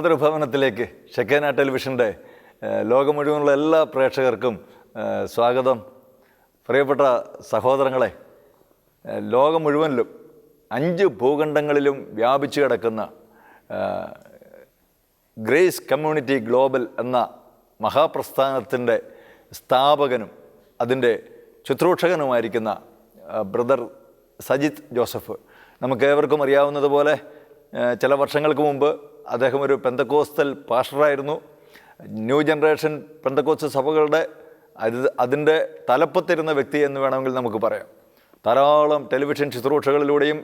മാതൃഭവനത്തിലേക്ക് ഷെക്കേന ടെലിവിഷന്റെ ലോകം മുഴുവനുള്ള എല്ലാ പ്രേക്ഷകർക്കും സ്വാഗതം. പ്രിയപ്പെട്ട സഹോദരങ്ങളെ ലോകം മുഴുവനിലും അഞ്ച് ഭൂഖണ്ഡങ്ങളിലും വ്യാപിച്ചു കിടക്കുന്ന ഗ്രേസ് കമ്മ്യൂണിറ്റി ഗ്ലോബൽ എന്ന മഹാപ്രസ്ഥാനത്തിന്റെ സ്ഥാപകനും അതിന്റെ ശുശ്രൂഷകനുമായിരിക്കുന്ന ബ്രദർ സജിത് ജോസഫ്. നമുക്ക് ഏവർക്കും അറിയാവുന്നതുപോലെ ചില വർഷങ്ങൾക്ക് മുമ്പ് അദ്ദേഹം ഒരു പെന്തക്കോസ്തൽ പാഷറായിരുന്നു. ന്യൂ ജനറേഷൻ പെന്തക്കോസ്റ്റ് സഭകളുടെ അത് അതിന്റെ തലപ്പത്തിരുന്ന വ്യക്തി എന്ന് വേണമെങ്കിൽ നമുക്ക് പറയാം. ധാരാളം ടെലിവിഷൻ ശുശ്രൂഷകളിലൂടെയും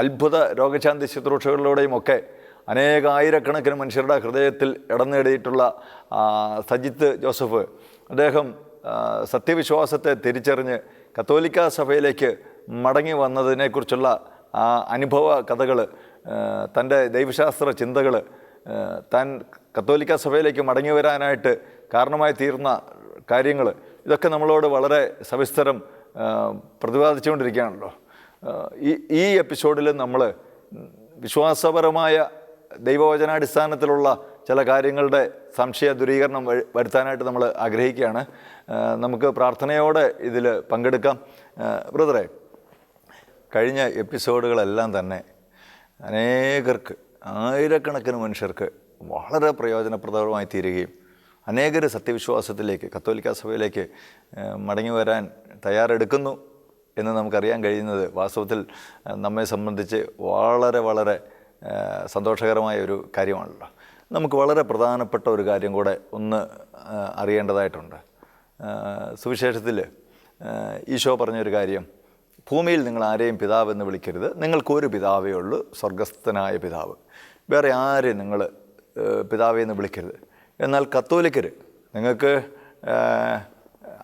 അത്ഭുത രോഗശാന്തി ശുശ്രൂഷകളിലൂടെയും ഒക്കെ അനേകായിരക്കണക്കിന് മനുഷ്യരുടെ ഹൃദയത്തിൽ ഇടം നേടിയിട്ടുള്ള സജിത്ത് ജോസഫ് അദ്ദേഹം സത്യവിശ്വാസത്തെ തിരിച്ചറിഞ്ഞ് കത്തോലിക്ക സഭയിലേക്ക് മടങ്ങി വന്നതിനെക്കുറിച്ചുള്ള അനുഭവ കഥകൾ തന്റെ ദൈവശാസ്ത്ര ചിന്തകൾ താൻ കത്തോലിക്ക സഭയിലേക്ക് മടങ്ങി വരാനായിട്ട് കാരണമായി തീർന്ന കാര്യങ്ങൾ ഇതൊക്കെ നമ്മളോട് വളരെ സവിസ്തരം പ്രതിപാദിച്ചുകൊണ്ടിരിക്കുകയാണല്ലോ. ഈ ഈ എപ്പിസോഡിൽ നമ്മൾ വിശ്വാസപരമായ ദൈവവചനാടിസ്ഥാനത്തിലുള്ള ചില കാര്യങ്ങളുടെ സംശയ ദുരീകരണം വരുത്താനായിട്ട് നമ്മൾ ആഗ്രഹിക്കുകയാണ്. നമുക്ക് പ്രാർത്ഥനയോടെ ഇതിൽ പങ്കെടുക്കാം. ബ്രദറെ കഴിഞ്ഞ എപ്പിസോഡുകളെല്ലാം തന്നെ അനേകർക്ക് ആയിരക്കണക്കിന് മനുഷ്യർക്ക് വളരെ പ്രയോജനപ്രദമായി തീരുകയും അനേകർ സത്യവിശ്വാസത്തിലേക്ക് കത്തോലിക്ക സഭയിലേക്ക് മടങ്ങി വരാൻ തയ്യാറെടുക്കുന്നു എന്ന് നമുക്കറിയാൻ കഴിയുന്നത് വാസ്തവത്തിൽ നമ്മെ സംബന്ധിച്ച് വളരെ വളരെ സന്തോഷകരമായ ഒരു കാര്യമാണല്ലോ. നമുക്ക് വളരെ പ്രധാനപ്പെട്ട ഒരു കാര്യം കൂടെ ഒന്ന് അറിയേണ്ടതായിട്ടുണ്ട്. സുവിശേഷത്തിൽ ഈശോ പറഞ്ഞൊരു കാര്യം ഭൂമിയിൽ നിങ്ങൾ ആരെയും പിതാവ് എന്ന് വിളിക്കരുത് നിങ്ങൾക്കൊരു പിതാവേ ഉള്ളൂ സ്വർഗസ്ഥനായ പിതാവ്. വേറെ ആരെയും നിങ്ങൾ പിതാവേ എന്ന് വിളിക്കരുത്. എന്നാൽ കത്തോലിക്കർ നിങ്ങൾക്ക്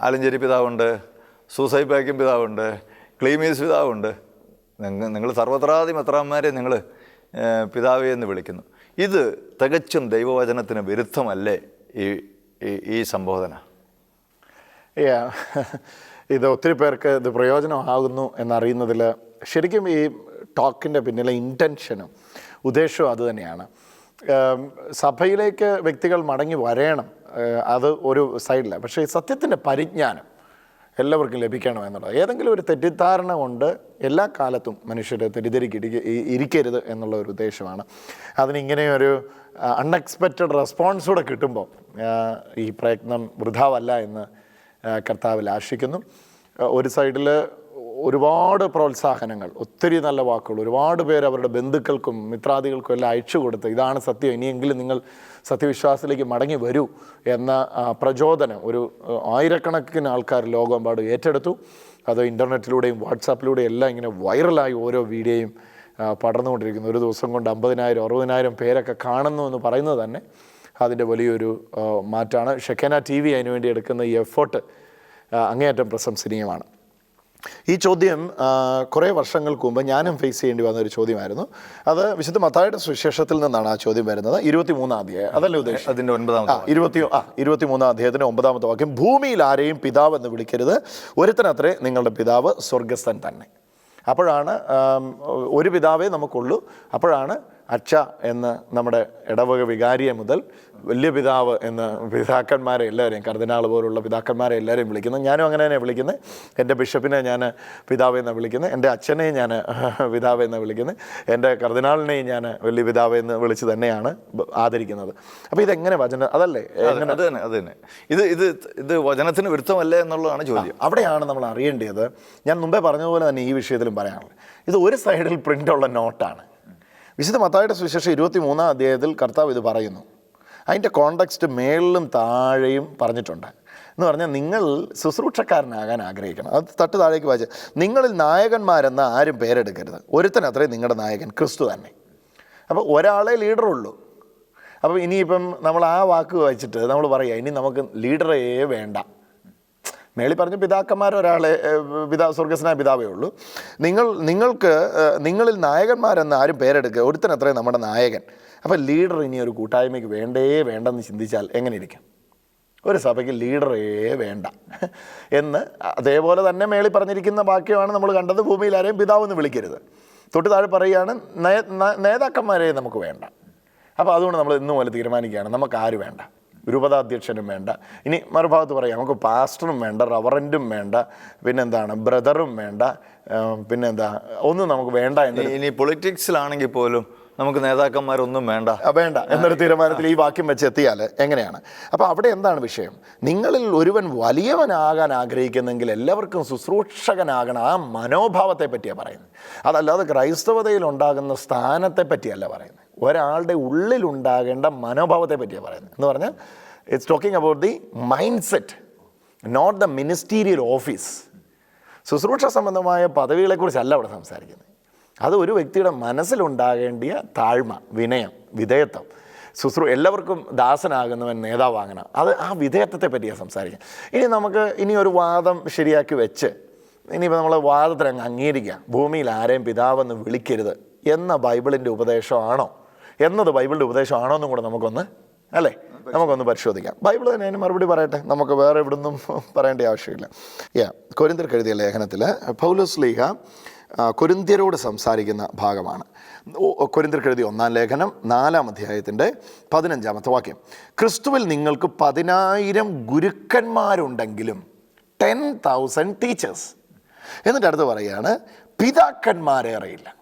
ആലഞ്ചേരി പിതാവുണ്ട് സൂസൈഡ് ബാക്കിൻ പിതാവുണ്ട് ക്ലീമീസ് പിതാവുണ്ട്. നിങ്ങൾ നിങ്ങൾ സർവത്രാദി മെത്രാന്മാരെ നിങ്ങൾ പിതാവേ എന്ന് വിളിക്കുന്നു. ഇത് തികച്ചും ദൈവവചനത്തിന് വിരുദ്ധമല്ലേ ഈ ഈ- സംബോധന. ഇത് ഒത്തിരി പേർക്ക് ഇത് പ്രയോജനമാകുന്നു എന്നറിയുന്നതിൽ ശരിക്കും ഈ ടോക്കിന്റെ പിന്നിലെ ഇന്റൻഷനും ഉദ്ദേശവും അതുതന്നെയാണ് സഭയിലേക്ക് വ്യക്തികൾ മടങ്ങി വരേണം. അത് ഒരു സൈഡിലാണ് പക്ഷേ സത്യത്തിന്റെ പരിജ്ഞാനം എല്ലാവർക്കും ലഭിക്കണം എന്നുള്ളത്. ഏതെങ്കിലും ഒരു തെറ്റിദ്ധാരണ കൊണ്ട് എല്ലാ കാലത്തും മനുഷ്യരെ തെറ്റിദ്ധരിക്കിരിക്ക ഇരിക്കരുത് എന്നുള്ള ഒരു ഉദ്ദേശമാണ്. അതിനിങ്ങനെ ഒരു അൺഎക്സ്പെക്റ്റഡ് റെസ്പോൺസ് കൂടെ കിട്ടുമ്പോൾ ഈ പ്രയത്നം വൃഥാവല്ല എന്ന് കർത്താവിൽ ആശിക്കുന്നു. ഒരു സൈഡിൽ ഒരുപാട് പ്രോത്സാഹനങ്ങൾ ഒത്തിരി നല്ല വാക്കുകൾ ഒരുപാട് പേര് അവരുടെ ബന്ധുക്കൾക്കും മിത്രാദികൾക്കും എല്ലാം അയച്ചു കൊടുത്ത് ഇതാണ് സത്യം ഇനിയെങ്കിലും നിങ്ങൾ സത്യവിശ്വാസത്തിലേക്ക് മടങ്ങി വരൂ എന്ന പ്രചോദനം ഒരു ആയിരക്കണക്കിന് ആൾക്കാർ ലോകമെമ്പാട് ഏറ്റെടുത്തു. അത് ഇന്റർനെറ്റിലൂടെയും വാട്സാപ്പിലൂടെയും എല്ലാം ഇങ്ങനെ വൈറലായി ഓരോ വീഡിയോയും പടർന്നുകൊണ്ടിരിക്കുന്നു. ഒരു ദിവസം കൊണ്ട് അമ്പതിനായിരം അറുപതിനായിരം പേരൊക്കെ കാണുന്നു എന്ന് പറയുന്നത് തന്നെ അതിന്റെ വലിയൊരു മാറ്റമാണ് മാറ്റാണ്. ഷെക്കേന ടി വി അതിനുവേണ്ടി എടുക്കുന്ന ഈ എഫേർട്ട് അങ്ങേയറ്റം പ്രശംസനീയമാണ്. ഈ ചോദ്യം കുറേ വർഷങ്ങൾക്ക് മുമ്പ് ഞാനും ഫേസ് ചെയ്യേണ്ടി വന്ന ഒരു ചോദ്യമായിരുന്നു. അത് വിശുദ്ധ മത്തായുടെ സുവിശേഷത്തിൽ നിന്നാണ് ആ ചോദ്യം വരുന്നത്. ഇരുപത്തി മൂന്നാം അധ്യായം. അതല്ലേ ഉദ്ദേശം അതിന്റെ ഒൻപതാം ആ ഇരുപത്തി ആ ഇരുപത്തിമൂന്നാം അധ്യായത്തിന്റെ ഒമ്പതാമത്തെ വാക്യം. ഭൂമിയിൽ ആരെയും പിതാവ് എന്ന് വിളിക്കരുത്. ഒരുത്തനത്രേ നിങ്ങളുടെ പിതാവ് സ്വർഗസ്ഥൻ തന്നെ. അപ്പോഴാണ് ഒരു പിതാവേ നമുക്കുള്ളൂ. അപ്പോഴാണ് അച്ഛ എന്ന് നമ്മുടെ ഇടവക വികാരിയെ മുതൽ വലിയ പിതാവ് എന്ന് പിതാക്കന്മാരെ എല്ലാവരെയും കർദിനാൾ പോലുള്ള പിതാക്കന്മാരെ എല്ലാവരെയും വിളിക്കുന്നത് ഞാനും അങ്ങനെ തന്നെ വിളിക്കുന്നത് എന്റെ ബിഷപ്പിനെ ഞാൻ പിതാവ് എന്ന് വിളിക്കുന്നത് എന്റെ അച്ഛനെയും ഞാൻ പിതാവ് എന്ന് വിളിക്കുന്നത് എന്റെ കർദിനാളിനെയും ഞാൻ വലിയ പിതാവ് എന്ന് വിളിച്ച് തന്നെയാണ് ആദരിക്കുന്നത്. അപ്പോൾ ഇതെങ്ങനെ വചന അതല്ലേ? എങ്ങനെ? അത് തന്നെ അത് തന്നെ. ഇത് ഇത് ഇത് വചനത്തിന് വിരുദ്ധമല്ലേ എന്നുള്ളതാണ് ചോദ്യം. അവിടെയാണ് നമ്മൾ അറിയേണ്ടത്. ഞാൻ മുമ്പേ പറഞ്ഞതുപോലെ തന്നെ ഈ വിഷയത്തിലും പറയാനുള്ളത് ഇത് ഒരു സൈഡിൽ പ്രിന്റുള്ള നോട്ടാണ് വിശുദ്ധ മത്തായുടെ സുവിശേഷം ഇരുപത്തി മൂന്നാം അധ്യായത്തിൽ കർത്താവ് ഇത് പറയുന്നു. അതിന്റെ കോണ്ടക്സ്റ്റ് മേളിലും താഴെയും പറഞ്ഞിട്ടുണ്ട്. എന്ന് പറഞ്ഞാൽ നിങ്ങൾ ശുശ്രൂഷക്കാരനാകാൻ ആഗ്രഹിക്കണം. അത് തട്ട് താഴേക്ക് വായിച്ച. നിങ്ങളിൽ നായകന്മാരെന്ന് ആരും പേരെടുക്കരുത്. ഒരുത്തനത്രേ നിങ്ങളുടെ നായകൻ ക്രിസ്തു തന്നെ. അപ്പോൾ ഒരാളെ ലീഡറുള്ളൂ അപ്പോൾ ഇനിയിപ്പം നമ്മൾ ആ വാക്ക് വായിച്ചിട്ട് നമ്മൾ പറയുക ഇനി നമുക്ക് ലീഡറേ വേണ്ട. മേളി പറഞ്ഞു ഏഹ്, പിതാ സ്വർഗസ്നായ പിതാവേ ഉള്ളൂ. നിങ്ങൾ നിങ്ങൾക്ക് നിങ്ങളിൽ നായകന്മാരെന്ന് ആരും പേരെടുക്കുക. ഒരുത്തൻ ഒരുത്തനത്രേ നമ്മുടെ നായകൻ. അപ്പോൾ ലീഡർ ഇനി ഒരു കൂട്ടായ്മയ്ക്ക് വേണ്ടേ വേണ്ടെന്ന് ചിന്തിച്ചാൽ എങ്ങനെ ഇരിക്കും ഒരു സഭയ്ക്ക് ലീഡറേ വേണ്ട. എന്ന് അതേപോലെ തന്നെ മേളി പറഞ്ഞിരിക്കുന്ന വാക്യമാണ് നമ്മൾ കണ്ടത് ഭൂമിയിൽ ആരെയും പിതാവെന്ന് വിളിക്കരുത്. തൊട്ട് താഴെ പറയുകയാണ് നേതാക്കന്മാരെ നമുക്ക് വേണ്ട. അപ്പോൾ അതുകൊണ്ട് നമ്മൾ ഇന്നു പോലെ തീരുമാനിക്കുകയാണ് നമുക്ക് ആര് വേണ്ട? രൂപതാധ്യക്ഷനും വേണ്ട. ഇനി മറുഭാഗത്ത് പറയാം നമുക്ക് പാസ്റ്ററും വേണ്ട റവറന്റും വേണ്ട പിന്നെന്താണ് ബ്രദറും വേണ്ട പിന്നെന്താ ഒന്നും നമുക്ക് വേണ്ട എന്ന് ഇനി- പൊളിറ്റിക്സിലാണെങ്കിൽ പോലും നമുക്ക് നേതാക്കന്മാരൊന്നും വേണ്ട. വേണ്ട. എന്നൊരു തീരുമാനത്തിൽ ഈ വാക്യം വെച്ച് എത്തിയാൽ എങ്ങനെയാണ്? അപ്പോൾ അവിടെ എന്താണ് വിഷയം? നിങ്ങളിൽ ഒരുവൻ വലിയവനാകാൻ ആഗ്രഹിക്കുന്നെങ്കിൽ എല്ലാവർക്കും ശുശ്രൂഷകനാകണം. ആ മനോഭാവത്തെ പറ്റിയാണ് പറയുന്നത്. അതല്ലാതെ ക്രൈസ്തവതയിൽ ഉണ്ടാകുന്ന സ്ഥാനത്തെ പറ്റിയല്ല പറയുന്നത്. ഒരാളുടെ ഉള്ളിലുണ്ടാകേണ്ട മനോഭാവത്തെ പറ്റിയാണ് പറയുന്നത്. എന്ന് പറഞ്ഞാൽ it's talking about the mind set not the ministerial office ശുശ്രൂഷ സംബന്ധമായ പദവികളെക്കുറിച്ചല്ല അവിടെ സംസാരിക്കുന്നത്. അത് ഒരു വ്യക്തിയുടെ മനസ്സിലുണ്ടാകേണ്ടിയ താഴ്മ വിനയം വിധേയത്വം. ശുശ്രൂ എല്ലാവർക്കും ദാസനാകുന്നവൻ നേതാവാകണം അത് ആ വിധേയത്വത്തെ പറ്റിയാണ് സംസാരിക്കുക ഇനി നമുക്ക് ഇനി ഒരു വാദം ശരിയാക്കി വെച്ച് ഇനിയിപ്പോൾ നമ്മൾ വാദത്തിന് അങ്ങ് അംഗീകരിക്കുക ഭൂമിയിൽ ആരെയും പിതാവെന്ന് വിളിക്കരുത് എന്ന ബൈബിളിന്റെ ഉപദേശമാണോ? എന്നത് ബൈബിളിന്റെ ഉപദേശമാണോ എന്നും കൂടെ നമുക്കൊന്ന് അല്ലേ? നമുക്കൊന്ന് പരിശോധിക്കാം. ബൈബിൾ തന്നെ അതിന് മറുപടി പറയട്ടെ? നമുക്ക് വേറെ എവിടുന്നും പറയേണ്ട ആവശ്യമില്ല. യാ കൊരിന്തിർ എഴുതിയ ലേഖനത്തിൽ പൗലോസ് ലീഹ കൊരിന്തിയരോട് സംസാരിക്കുന്ന ഭാഗമാണ്. കൊരിന്തിർ എഴുതിയ ഒന്നാം ലേഖനം നാലാം അധ്യായത്തിന്റെ പതിനഞ്ചാമത്തെ വാക്യം. ക്രിസ്തുവിൽ നിങ്ങൾക്ക് പതിനായിരം ഗുരുക്കന്മാരുണ്ടെങ്കിലും ടെൻ തൗസൻഡ് ടീച്ചേഴ്സ്. എന്നിട്ട് അടുത്ത് പറയുകയാണ് പിതാക്കന്മാരേറെയില്ല.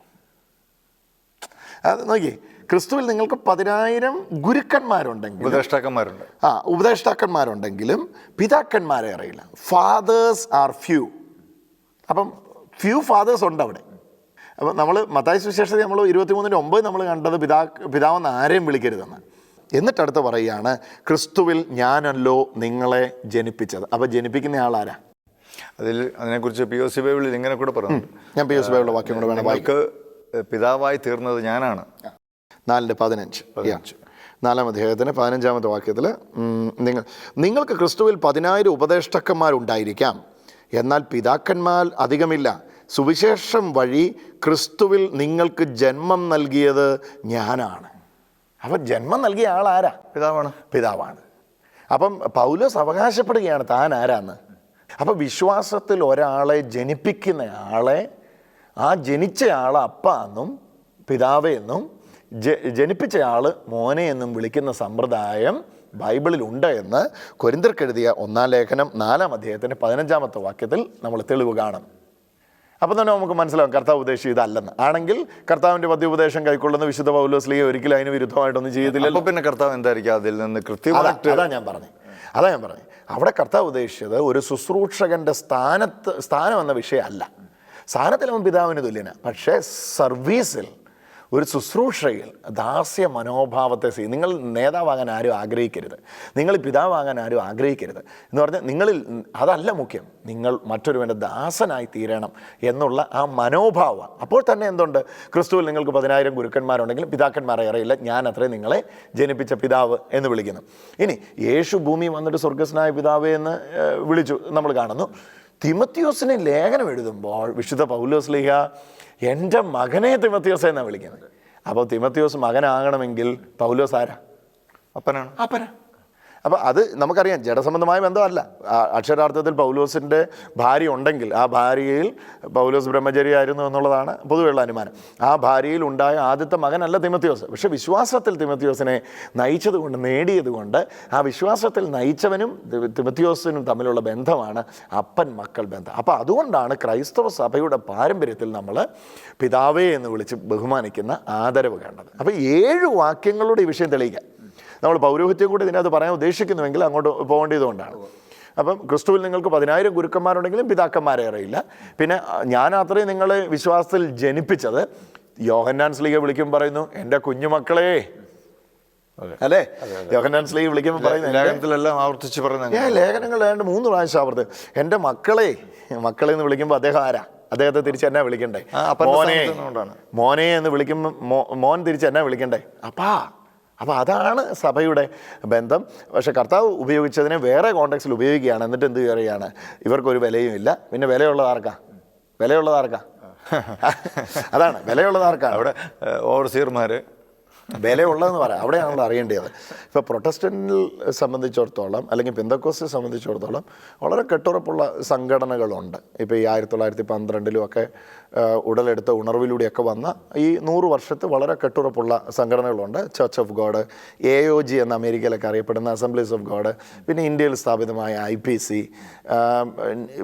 അത് നോക്കി ക്രിസ്തുവിൽ നിങ്ങൾക്ക് പതിനായിരം ഗുരുക്കന്മാരുണ്ടെങ്കിൽ ഉപദേഷ്ടാക്കന്മാരുണ്ട്. ആ ഉപദേഷ്ടാക്കന്മാരുണ്ടെങ്കിലും പിതാക്കന്മാരെ അറിയില്ല. ഫാദേഴ്സ് ആർ ഫ്യൂ അപ്പം ഫ്യൂ ഫാദേഴ്സ് ഉണ്ട് അവിടെ അപ്പം നമ്മൾ മത്തായ സുശേഷത നമ്മൾ ഇരുപത്തിമൂന്നിന്റെ ഒമ്പത് നമ്മൾ കണ്ടത് പിതാ പിതാവെന്ന് ആരെയും വിളിക്കരുതെന്ന്. എന്നിട്ടടുത്ത് പറയുകയാണ് ക്രിസ്തുവിൽ ഞാനല്ലോ നിങ്ങളെ ജനിപ്പിച്ചത്. അപ്പം ജനിപ്പിക്കുന്ന ആളാരാ? അതിൽ അതിനെക്കുറിച്ച് പി ഒ സി ബൈബിളിൽ ഇങ്ങനെ കൂടെ പറഞ്ഞു ഞാൻ പി ഒ സി ബൈബിളുടെ വാക്യം കൂടെ വേണം നിങ്ങൾക്ക് പിതാവായി തീർന്നത് ഞാനാണ്. നാലിന്റെ പതിനഞ്ച്. പതിനഞ്ച്. നാലാം അധ്യായത്തിന് പതിനഞ്ചാമത്തെ വാക്യത്തിൽ നിങ്ങൾ നിങ്ങൾക്ക് ക്രിസ്തുവിൽ പതിനായിരം ഉപദേഷ്ടക്കന്മാരുണ്ടായിരിക്കാം. എന്നാൽ പിതാക്കന്മാർ അധികമില്ല. സുവിശേഷം വഴി ക്രിസ്തുവിൽ നിങ്ങൾക്ക് ജന്മം നൽകിയത് ഞാനാണ്. അപ്പം ജന്മം നൽകിയ ആരാ പിതാവാണ്. പിതാവാണ്. അപ്പം പൗലോസ് അവകാശപ്പെടുകയാണ് താൻ ആരാന്ന്. അപ്പം വിശ്വാസത്തിൽ ഒരാളെ ജനിപ്പിക്കുന്ന ആളെ ആ ജനിച്ച ആളെ അപ്പ എന്നും പിതാവേ എന്നും ജ ജനിപ്പിച്ച ആൾ മോനെ എന്നും വിളിക്കുന്ന സമ്പ്രദായം ബൈബിളിലുണ്ട് എന്ന് കൊരിന്തർക്കെഴുതിയ ഒന്നാം ലേഖനം നാലാം അധ്യായത്തിന്റെ പതിനഞ്ചാമത്തെ വാക്യത്തിൽ നമ്മൾ തെളിവ് കാണും. അപ്പം തന്നെ നമുക്ക് മനസ്സിലാവും കർത്താവ് ഉദ്ദേശിച്ചത് ഇതല്ലെന്ന്. ആണെങ്കിൽ കർത്താവിന്റെ പദ്യോപദേശം കൈക്കൊള്ളുന്ന വിശുദ്ധ പൗലോസ്ലിയെ ഒരിക്കലും അതിന് വിരുദ്ധമായിട്ടൊന്നും ചെയ്യത്തില്ല അപ്പോൾ പിന്നെ കർത്താവ് എന്തായിരിക്കും അതിൽ നിന്ന് കൃത്യമായിട്ട് അതാ ഞാൻ പറഞ്ഞു. അതാ ഞാൻ പറഞ്ഞു. അവിടെ കർത്താവ് ഉദ്ദേശിച്ചത് ഒരു ശുശ്രൂഷകന്റെ സ്ഥാനത്ത് സ്ഥാനം എന്ന വിഷയമല്ല. സ്ഥാനത്തിൽ അവൻ പിതാവിന് തുല്യനാണ് പക്ഷേ സർവീസിൽ ഒരു ശുശ്രൂഷയിൽ ദാസ്യ മനോഭാവത്തെ നിങ്ങൾ നേതാവാകാൻ ആരും ആഗ്രഹിക്കരുത്. നിങ്ങൾ പിതാവാകാൻ ആരും ആഗ്രഹിക്കരുത്. എന്ന് പറഞ്ഞാൽ നിങ്ങളിൽ അതല്ല മുഖ്യം. നിങ്ങൾ മറ്റൊരുവന്റെ ദാസനായി തീരണം എന്നുള്ള ആ മനോഭാവം. അപ്പോൾ തന്നെ എന്തുണ്ട്? ക്രിസ്തുവിൽ നിങ്ങൾക്ക് പതിനായിരം ഗുരുക്കന്മാരുണ്ടെങ്കിലും പിതാക്കന്മാരെ അറിയില്ല. ഞാൻ അത്രയും നിങ്ങളെ ജനിപ്പിച്ച പിതാവ് എന്ന് വിളിക്കുന്നു. ഇനി യേശു ഭൂമി വന്നിട്ട് സ്വർഗസ്നായ പിതാവ് എന്ന് വിളിച്ചു. നമ്മൾ കാണുന്നു. തിമത്യോസിന് ലേഖനം എഴുതുമ്പോൾ വിശുദ്ധ പൗലോസ് ലിഹ എന്റെ മകനെ തിമത്യോസ് എന്നാണ് വിളിക്കുന്നത്? അപ്പോൾ തിമത്യോസ് മകനാകണമെങ്കിൽ പൗലോസ് ആരാ? അപ്പനാണ്? അപ്പന. അപ്പോൾ അത് നമുക്കറിയാം ജഡസംബന്ധമായ ബന്ധമല്ല. അക്ഷരാർത്ഥത്തിൽ പൗലോസിന്റെ ഭാര്യ ഉണ്ടെങ്കിൽ ആ ഭാര്യയിൽ പൗലോസ് ബ്രഹ്മചര്യായിരുന്നു എന്നുള്ളതാണ് പൊതുവെയുള്ള അനുമാനം. ആ ഭാര്യയിൽ ഉണ്ടായ ആദ്യത്തെ മകനല്ല തിമത്യോസ് പക്ഷേ വിശ്വാസത്തിൽ തിമത്യോസിനെ നയിച്ചതുകൊണ്ട് നേടിയതുകൊണ്ട് നേടിയത് കൊണ്ട് ആ വിശ്വാസത്തിൽ നയിച്ചവനും തിമത്യോസിനും തമ്മിലുള്ള ബന്ധമാണ് അപ്പൻ മക്കൾ ബന്ധം. അപ്പോൾ അതുകൊണ്ടാണ് ക്രൈസ്തവ സഭയുടെ പാരമ്പര്യത്തിൽ നമ്മൾ പിതാവേ എന്ന് വിളിച്ച് ബഹുമാനിക്കുന്ന ആദരവ് കണ്ടത് അപ്പോൾ ഏഴ് വാക്യങ്ങളുടെ ഈ വിഷയം തെളിയിക്കാം. നമ്മൾ പൗരോഹിത്യം കൂടി ഇതിനകത്ത് പറയാൻ ഉദ്ദേശിക്കുന്നുവെങ്കിൽ അങ്ങോട്ട് പോകേണ്ടതുകൊണ്ടാണ് അപ്പം ക്രിസ്തുവിൽ നിങ്ങൾക്ക് പതിനായിരം ഗുരുക്കന്മാരുണ്ടെങ്കിലും പിതാക്കന്മാരെ അറിയില്ല. പിന്നെ ഞാൻ അത്രയും നിങ്ങളെ വിശ്വാസത്തിൽ ജനിപ്പിച്ചത് യോഹന്നാൻ സ്ലീഗ വിളിക്കും പറയുന്നു എന്റെ കുഞ്ഞുമക്കളെ. അല്ലേ? യോഹന്നാൻ സ്ലീഗ വിളിക്കുമ്പോൾ പറയുന്നു "എന്റെ ലേഖനത്തിലെല്ലാം ആവർത്തിച്ച് പറയുന്നത് ഞാൻ ലേഖനങ്ങൾ രണ്ട് മൂന്ന് പ്രാവശ്യം ആവർത്തി എന്റെ മക്കളെ. മക്കളെ എന്ന് വിളിക്കുമ്പോൾ അദ്ദേഹം ആരാ? അദ്ദേഹത്തെ തിരിച്ച് എന്നാ വിളിക്കണ്ടേ? മോനെ. മോനെ എന്ന് വിളിക്കുമ്പോൾ മോൻ തിരിച്ച് എന്നാ വിളിക്കണ്ടേ? അപ്പാ. അപ്പോൾ അതാണ് സഭയുടെ ബന്ധം. പക്ഷെ കർത്താവ് ഉപയോഗിച്ചതിനെ വേറെ കോണ്ടെക്സിൽ ഉപയോഗിക്കുകയാണ്. എന്നിട്ട് എന്ത് കയറുകയാണ് ഇവർക്കൊരു വിലയും ഇല്ല. പിന്നെ വിലയുള്ളത് ആർക്കാ? വിലയുള്ളത് ആർക്കാ? അതാണ്. വിലയുള്ളത് അവിടെ ഓവർസീർമാർ വിലയുള്ളതെന്ന് പറയാം. അവിടെയാണല്ലോ അറിയേണ്ടത്. ഇപ്പോൾ പ്രൊട്ടസ്റ്റന്റിൽ സംബന്ധിച്ചിടത്തോളം അല്ലെങ്കിൽ പെന്തക്കോസിനെ സംബന്ധിച്ചിടത്തോളം വളരെ കെട്ടുറപ്പുള്ള സംഘടനകളുണ്ട്. ഇപ്പോൾ ഈ ആയിരത്തി തൊള്ളായിരത്തി പന്ത്രണ്ടിലും ഒക്കെ ഉടലെടുത്ത ഉണർവിലൂടെയൊക്കെ വന്ന ഈ നൂറ് വർഷത്തെ വളരെ കെട്ടുറപ്പുള്ള സംഘടനകളുണ്ട്. Church of God A O G എന്ന അമേരിക്കയിലൊക്കെ അറിയപ്പെടുന്ന അസംബ്ലീസ് ഓഫ് ഗോഡ് പിന്നെ ഇന്ത്യയിൽ സ്ഥാപിതമായ ഐ പി സി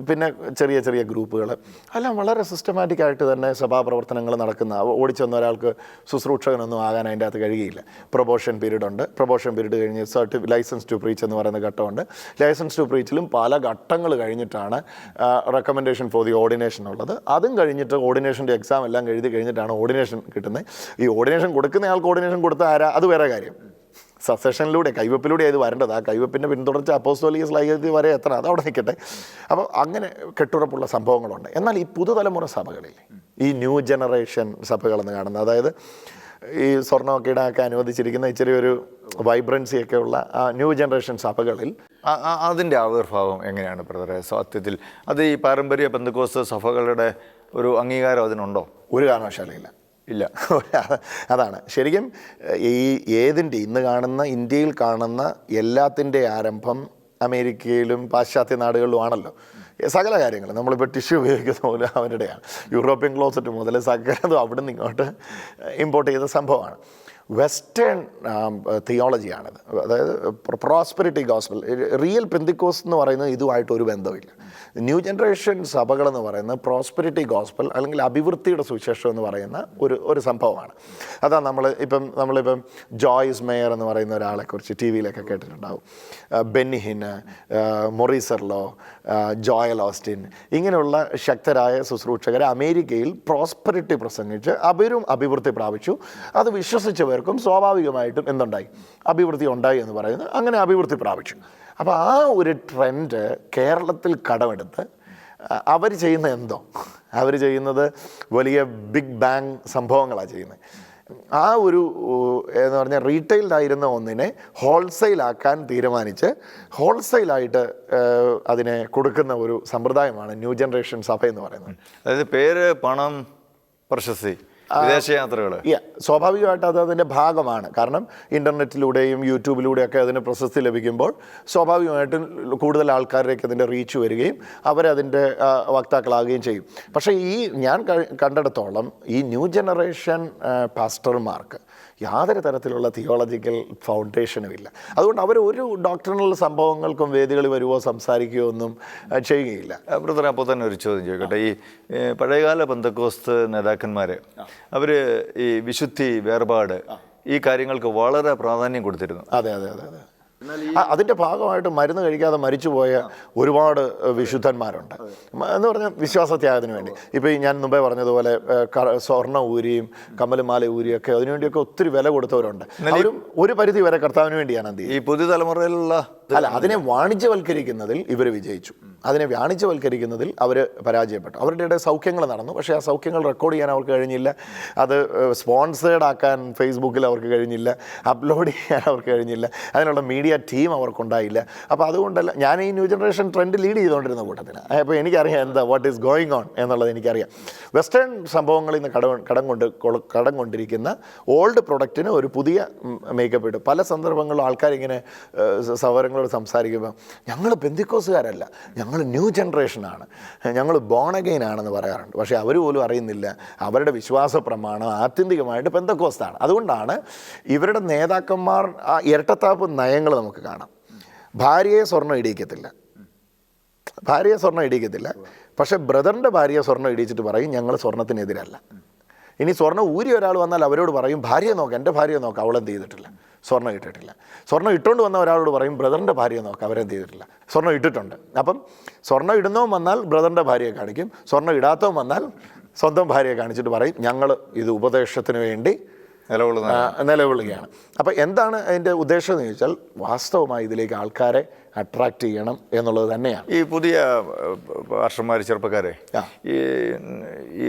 പിന്നെ ചെറിയ ചെറിയ ഗ്രൂപ്പുകൾ എല്ലാം വളരെ സിസ്റ്റമാറ്റിക് ആയിട്ട് തന്നെ സഭാപ്രവർത്തനങ്ങൾ നടക്കുന്ന ഓടിച്ചെന്ന ഒരാൾക്ക് ശുശ്രൂഷകനൊന്നും ആകാൻ അതിന്റെ അകത്ത് കഴിയുകയില്ല. പ്രൊബോഷൻ പീരീഡ് ഉണ്ട്. പ്രൊബോഷൻ പീരീഡ് കഴിഞ്ഞ് സർട്ടി ലൈസൻസ് ടു പ്രീച്ച് എന്ന് പറയുന്ന ഘട്ടമുണ്ട്. ലൈസൻസ് ടു പ്രീച്ചിലും പല ഘട്ടങ്ങൾ കഴിഞ്ഞിട്ടാണ് റെക്കമെൻഡേഷൻ ഫോർ ദി ഓർഡിനേഷൻ ഉള്ളത്. അതും കഴിഞ്ഞിട്ട് ഓർഡിനേഷന്റെ എക്സാം എല്ലാം എഴുതി കഴിഞ്ഞിട്ടാണ് ഓർഡിനേഷൻ കിട്ടുന്നത്. ഈ ഓർഡിനേഷൻ കൊടുക്കുന്ന ആൾക്ക് ഓർഡിനേഷൻ കൊടുത്ത ആരാ? അത് വേറെ കാര്യം. സസെഷനിലൂടെ കൈവപ്പിലൂടെ ഇത് വരേണ്ടത്. ആ കൈവപ്പിന്റെ പിന്തുടർച്ച അപ്പോസ്തോലിക ലൈഗതി വരെ എത്തണം. അത് അവിടെ നിൽക്കട്ടെ. അപ്പോൾ അങ്ങനെ കെട്ടുറപ്പുള്ള സംഭവങ്ങളുണ്ട്. എന്നാൽ ഈ പുതുതലമുറ സഭകളിൽ ഈ ന്യൂ ജനറേഷൻ സഭകളെന്ന് കാണുന്നത് അതായത് ഈ സ്വർണമൊക്കെ ഇടാനൊക്കെ അനുവദിച്ചിരിക്കുന്ന ഇച്ചിരി ഒരു വൈബ്രൻസി ഉള്ള ആ ന്യൂ ജനറേഷൻ സഭകളിൽ അതിന്റെ ആവിർഭാവം എങ്ങനെയാണ് ബ്രദറെ സത്യത്തിൽ അത് ഈ പാരമ്പര്യ ബന്ധുക്കോസ് സഭകളുടെ ഒരു അംഗീകാരം അതിനുണ്ടോ? ഒരു കാരണവശാലും ഇല്ല. ഇല്ല. അതാണ്. ശരിക്കും ഈ ഏതിന്റെ ഇന്ന് കാണുന്ന ഇന്ത്യയിൽ കാണുന്ന എല്ലാത്തിന്റെ ആരംഭം അമേരിക്കയിലും പാശ്ചാത്യ നാടുകളിലുമാണല്ലോ സകല കാര്യങ്ങൾ നമ്മളിപ്പോൾ ടിഷ്യൂ ഉപയോഗിക്കുന്ന പോലെ അവരുടെയാണ്. യൂറോപ്യൻ ക്ലോസറ്റ് മുതൽ സകലതും അവിടെ നിന്ന് ഇങ്ങോട്ട് ഇമ്പോർട്ട് ചെയ്ത സംഭവമാണ്. വെസ്റ്റേൺ തിയോളജിയാണിത് അതായത് പ്രോസ്പെരിറ്റി ഗോസ്പൽ റിയൽ പെന്തിക്കോസ് എന്ന് പറയുന്നത് ഇതുമായിട്ട് ഒരു ബന്ധമില്ല ന്യൂ ജനറേഷൻ സഭകളെന്ന് പറയുന്നത് പ്രോസ്പെരിറ്റി ഗോസ്പൽ അല്ലെങ്കിൽ അഭിവൃദ്ധിയുടെ സുവിശേഷം എന്ന് പറയുന്ന ഒരു ഒരു സംഭവമാണ്. അതാ നമ്മൾ ഇപ്പം നമ്മളിപ്പം ജോയ്സ് മേയർ എന്ന് പറയുന്ന ഒരാളെക്കുറിച്ച് ടി വിയിലൊക്കെ കേട്ടിട്ടുണ്ടാവും. ബെന്നിഹിന് മൊറീസർലോ ജോയൽ ഓസ്റ്റിൻ. ഇങ്ങനെയുള്ള ശക്തരായ ശുശ്രൂഷകരെ അമേരിക്കയിൽ പ്രോസ്പെരിറ്റി പ്രസംഗിച്ച് അവരും അഭിവൃദ്ധി പ്രാപിച്ചു. അത് വിശ്വസിച്ചവർക്കും സ്വാഭാവികമായിട്ടും എന്തുണ്ടായി? അഭിവൃദ്ധി ഉണ്ടായി എന്ന് പറയുന്നത് അങ്ങനെ അഭിവൃദ്ധി പ്രാപിച്ചു. അപ്പോൾ ആ ഒരു ട്രെൻഡ് കേരളത്തിൽ കടമെടുത്ത് അവർ ചെയ്യുന്ന എന്തോ? അവർ ചെയ്യുന്നത് വലിയ ബിഗ് ബാങ് സംഭവങ്ങളാണ് ചെയ്യുന്നത്. ആ ഒരു എന്ന് പറഞ്ഞാൽ റീറ്റെയിൽഡായിരുന്ന ഒന്നിനെ ഹോൾസെയിലാക്കാൻ തീരുമാനിച്ച് ഹോൾസെയിലായിട്ട് അതിനെ കൊടുക്കുന്ന ഒരു സമ്പ്രദായമാണ് ന്യൂ ജനറേഷൻ സഭ എന്ന് പറയുന്നത്. അതായത് പേര് പണം പ്രശസ്തി. വിദേശയാത്രകൾ സ്വാഭാവികമായിട്ട് അത് അതിന്റെ ഭാഗമാണ്. കാരണം ഇന്റർനെറ്റിലൂടെയും യൂട്യൂബിലൂടെയൊക്കെ അതിന് പ്രശസ്തി ലഭിക്കുമ്പോൾ സ്വാഭാവികമായിട്ടും കൂടുതൽ ആൾക്കാരിലേക്ക് അതിന്റെ റീച്ച് വരികയും അവരതിന്റെ വക്താക്കളാകുകയും ചെയ്യും. പക്ഷേ ഈ ഞാൻ കണ്ടിടത്തോളം ഈ ന്യൂ ജനറേഷൻ പാസ്റ്റർമാർക്ക് യാതൊരു തരത്തിലുള്ള തിയോളജിക്കൽ ഫൗണ്ടേഷനും ഇല്ല. അതുകൊണ്ട് അവർ ഒരു ഡോക്ടറിനൽ സംഭവങ്ങൾക്കും വേദികളിൽ വരുവോ സംസാരിക്കുകയോ ഒന്നും ചെയ്യുകയില്ല. ബ്രദർ അപ്പോൾ തന്നെ ഒരു ചോദ്യം ചോദിക്കട്ടെ. ഈ പഴയകാല ബന്ധക്കോസ്ത് നേതാക്കന്മാർ അവർ ഈ വിശുദ്ധി വേർപാട് ഈ കാര്യങ്ങൾക്ക് വളരെ പ്രാധാന്യം കൊടുത്തിരുന്നു. അതെ അതെ അതെ അതെ. അതിന്റെ ഭാഗമായിട്ട് മരുന്ന് കഴിക്കാതെ മരിച്ചുപോയ ഒരുപാട് വിശുദ്ധന്മാരുണ്ട്. എന്ന് പറഞ്ഞാൽ വിശ്വാസത്യാഗത്തിന് വേണ്ടി. ഇപ്പോൾ ഈ ഞാൻ മുമ്പേ പറഞ്ഞതുപോലെ സ്വർണ ഊരിയും കമ്മലുമാല ഊരിയൊക്കെ അതിനുവേണ്ടിയൊക്കെ ഒത്തിരി വില കൊടുത്തവരുണ്ട്. ഒരു പരിധി വരെ കർത്താവിന് വേണ്ടിയാണ് എന്ത് ഈ ഈ പുതുതലമുറയിലുള്ള അല്ല അതിനെ വാണിജ്യവൽക്കരിക്കുന്നതിൽ ഇവർ വിജയിച്ചു. അതിനെ വാണിജ്യവൽക്കരിക്കുന്നതിൽ അവർ പരാജയപ്പെട്ടു. അവരുടെ ഇടയിൽ സൗഖ്യങ്ങൾ നടന്നു. പക്ഷേ ആ സൗഖ്യങ്ങൾ റെക്കോർഡ് ചെയ്യാൻ അവർക്ക് കഴിഞ്ഞില്ല. അത് സ്പോൺസേഡ് ആക്കാൻ ഫേസ്ബുക്കിൽ അവർക്ക് കഴിഞ്ഞില്ല. അപ്ലോഡ് ചെയ്യാൻ അവർക്ക് കഴിഞ്ഞില്ല. അതിനുള്ള മീഡിയ ടീം അവർക്കുണ്ടായില്ല. അപ്പോൾ അതുകൊണ്ടല്ല ഞാൻ ഈ ന്യൂ ജനറേഷൻ ട്രെൻഡ് ലീഡ് ചെയ്തുകൊണ്ടിരുന്ന കൂട്ടത്തിന് അപ്പോൾ എനിക്കറിയാം എന്താ വാട്ട് ഈസ് ഗോയിങ് ഓൺ എന്നുള്ളത് എനിക്കറിയാം. വെസ്റ്റേൺ സംഭവങ്ങളിൽ നിന്ന് കടം കടം കൊണ്ട് കടം കൊണ്ടിരിക്കുന്ന ഓൾഡ് പ്രൊഡക്റ്റിന് ഒരു പുതിയ മേക്കപ്പ് ഇട്ട് പല സന്ദർഭങ്ങളിലും ആൾക്കാരിങ്ങനെ ഏഹ്, സഹോദരങ്ങളോട് സംസാരിക്കുമ്പോൾ ഞങ്ങൾ ബന്ധുക്കോസുകാരല്ല ഞങ്ങൾ ന്യൂ ജനറേഷനാണ് ഞങ്ങൾ ബോൺ അഗെയിൻ ആണെന്ന് പറയാറുണ്ട്. പക്ഷേ അവർ പോലും അറിയുന്നില്ല അവരുടെ വിശ്വാസ പ്രമാണം ആത്യന്തികമായിട്ട് പെന്തക്കോസ്താണ് അതുകൊണ്ടാണ് ഇവരുടെ നേതാക്കന്മാർ ആ ഇരട്ടത്താപ്പ് നയങ്ങൾ നമുക്ക് കാണാം. ഭാര്യയെ സ്വർണം ഇടിയിക്കത്തില്ല. ഭാര്യയെ സ്വർണം ഇടിയിക്കത്തില്ല. പക്ഷേ ബ്രദറിന്റെ ഭാര്യയെ സ്വർണം ഇടിച്ചിട്ട് പറയും ഞങ്ങൾ സ്വർണത്തിനെതിരല്ല ഇനി സ്വർണം ഊരി ഒരാൾ വന്നാൽ അവരോട് പറയും ഭാര്യയെ നോക്കാം എന്റെ ഭാര്യയെ നോക്കാം. അവളെന്ത് ചെയ്തിട്ടില്ല. സ്വർണം ഇട്ടിട്ടില്ല സ്വർണം ഇട്ടുകൊണ്ട് വന്ന ഒരാളോട് പറയും ബ്രദറിന്റെ ഭാര്യയെ നോക്കാം അവരെന്ത് ചെയ്തിട്ടില്ല. സ്വർണം ഇട്ടിട്ടുണ്ട്. അപ്പം സ്വർണം ഇടുന്നവൻ വന്നാൽ ബ്രദറിന്റെ ഭാര്യയെ കാണിക്കും സ്വർണം ഇടാത്തവൻ വന്നാൽ സ്വന്തം ഭാര്യയെ കാണിച്ചിട്ട് പറയും. ഞങ്ങൾ ഇത് ഉപദേശത്തിന് വേണ്ടി നിലകൊള്ളുന്ന നിലകൊള്ളുകയാണ്. അപ്പോൾ എന്താണ് അതിന്റെ ഉദ്ദേശം എന്ന് ചോദിച്ചാൽ വാസ്തവമായി ഇതിലേക്ക് ആൾക്കാരെ അട്രാക്റ്റ് ചെയ്യണം എന്നുള്ളത് തന്നെയാണ്. ഈ പുതിയ വർഷന്മാർ ചെറുപ്പക്കാരെ ഈ ഈ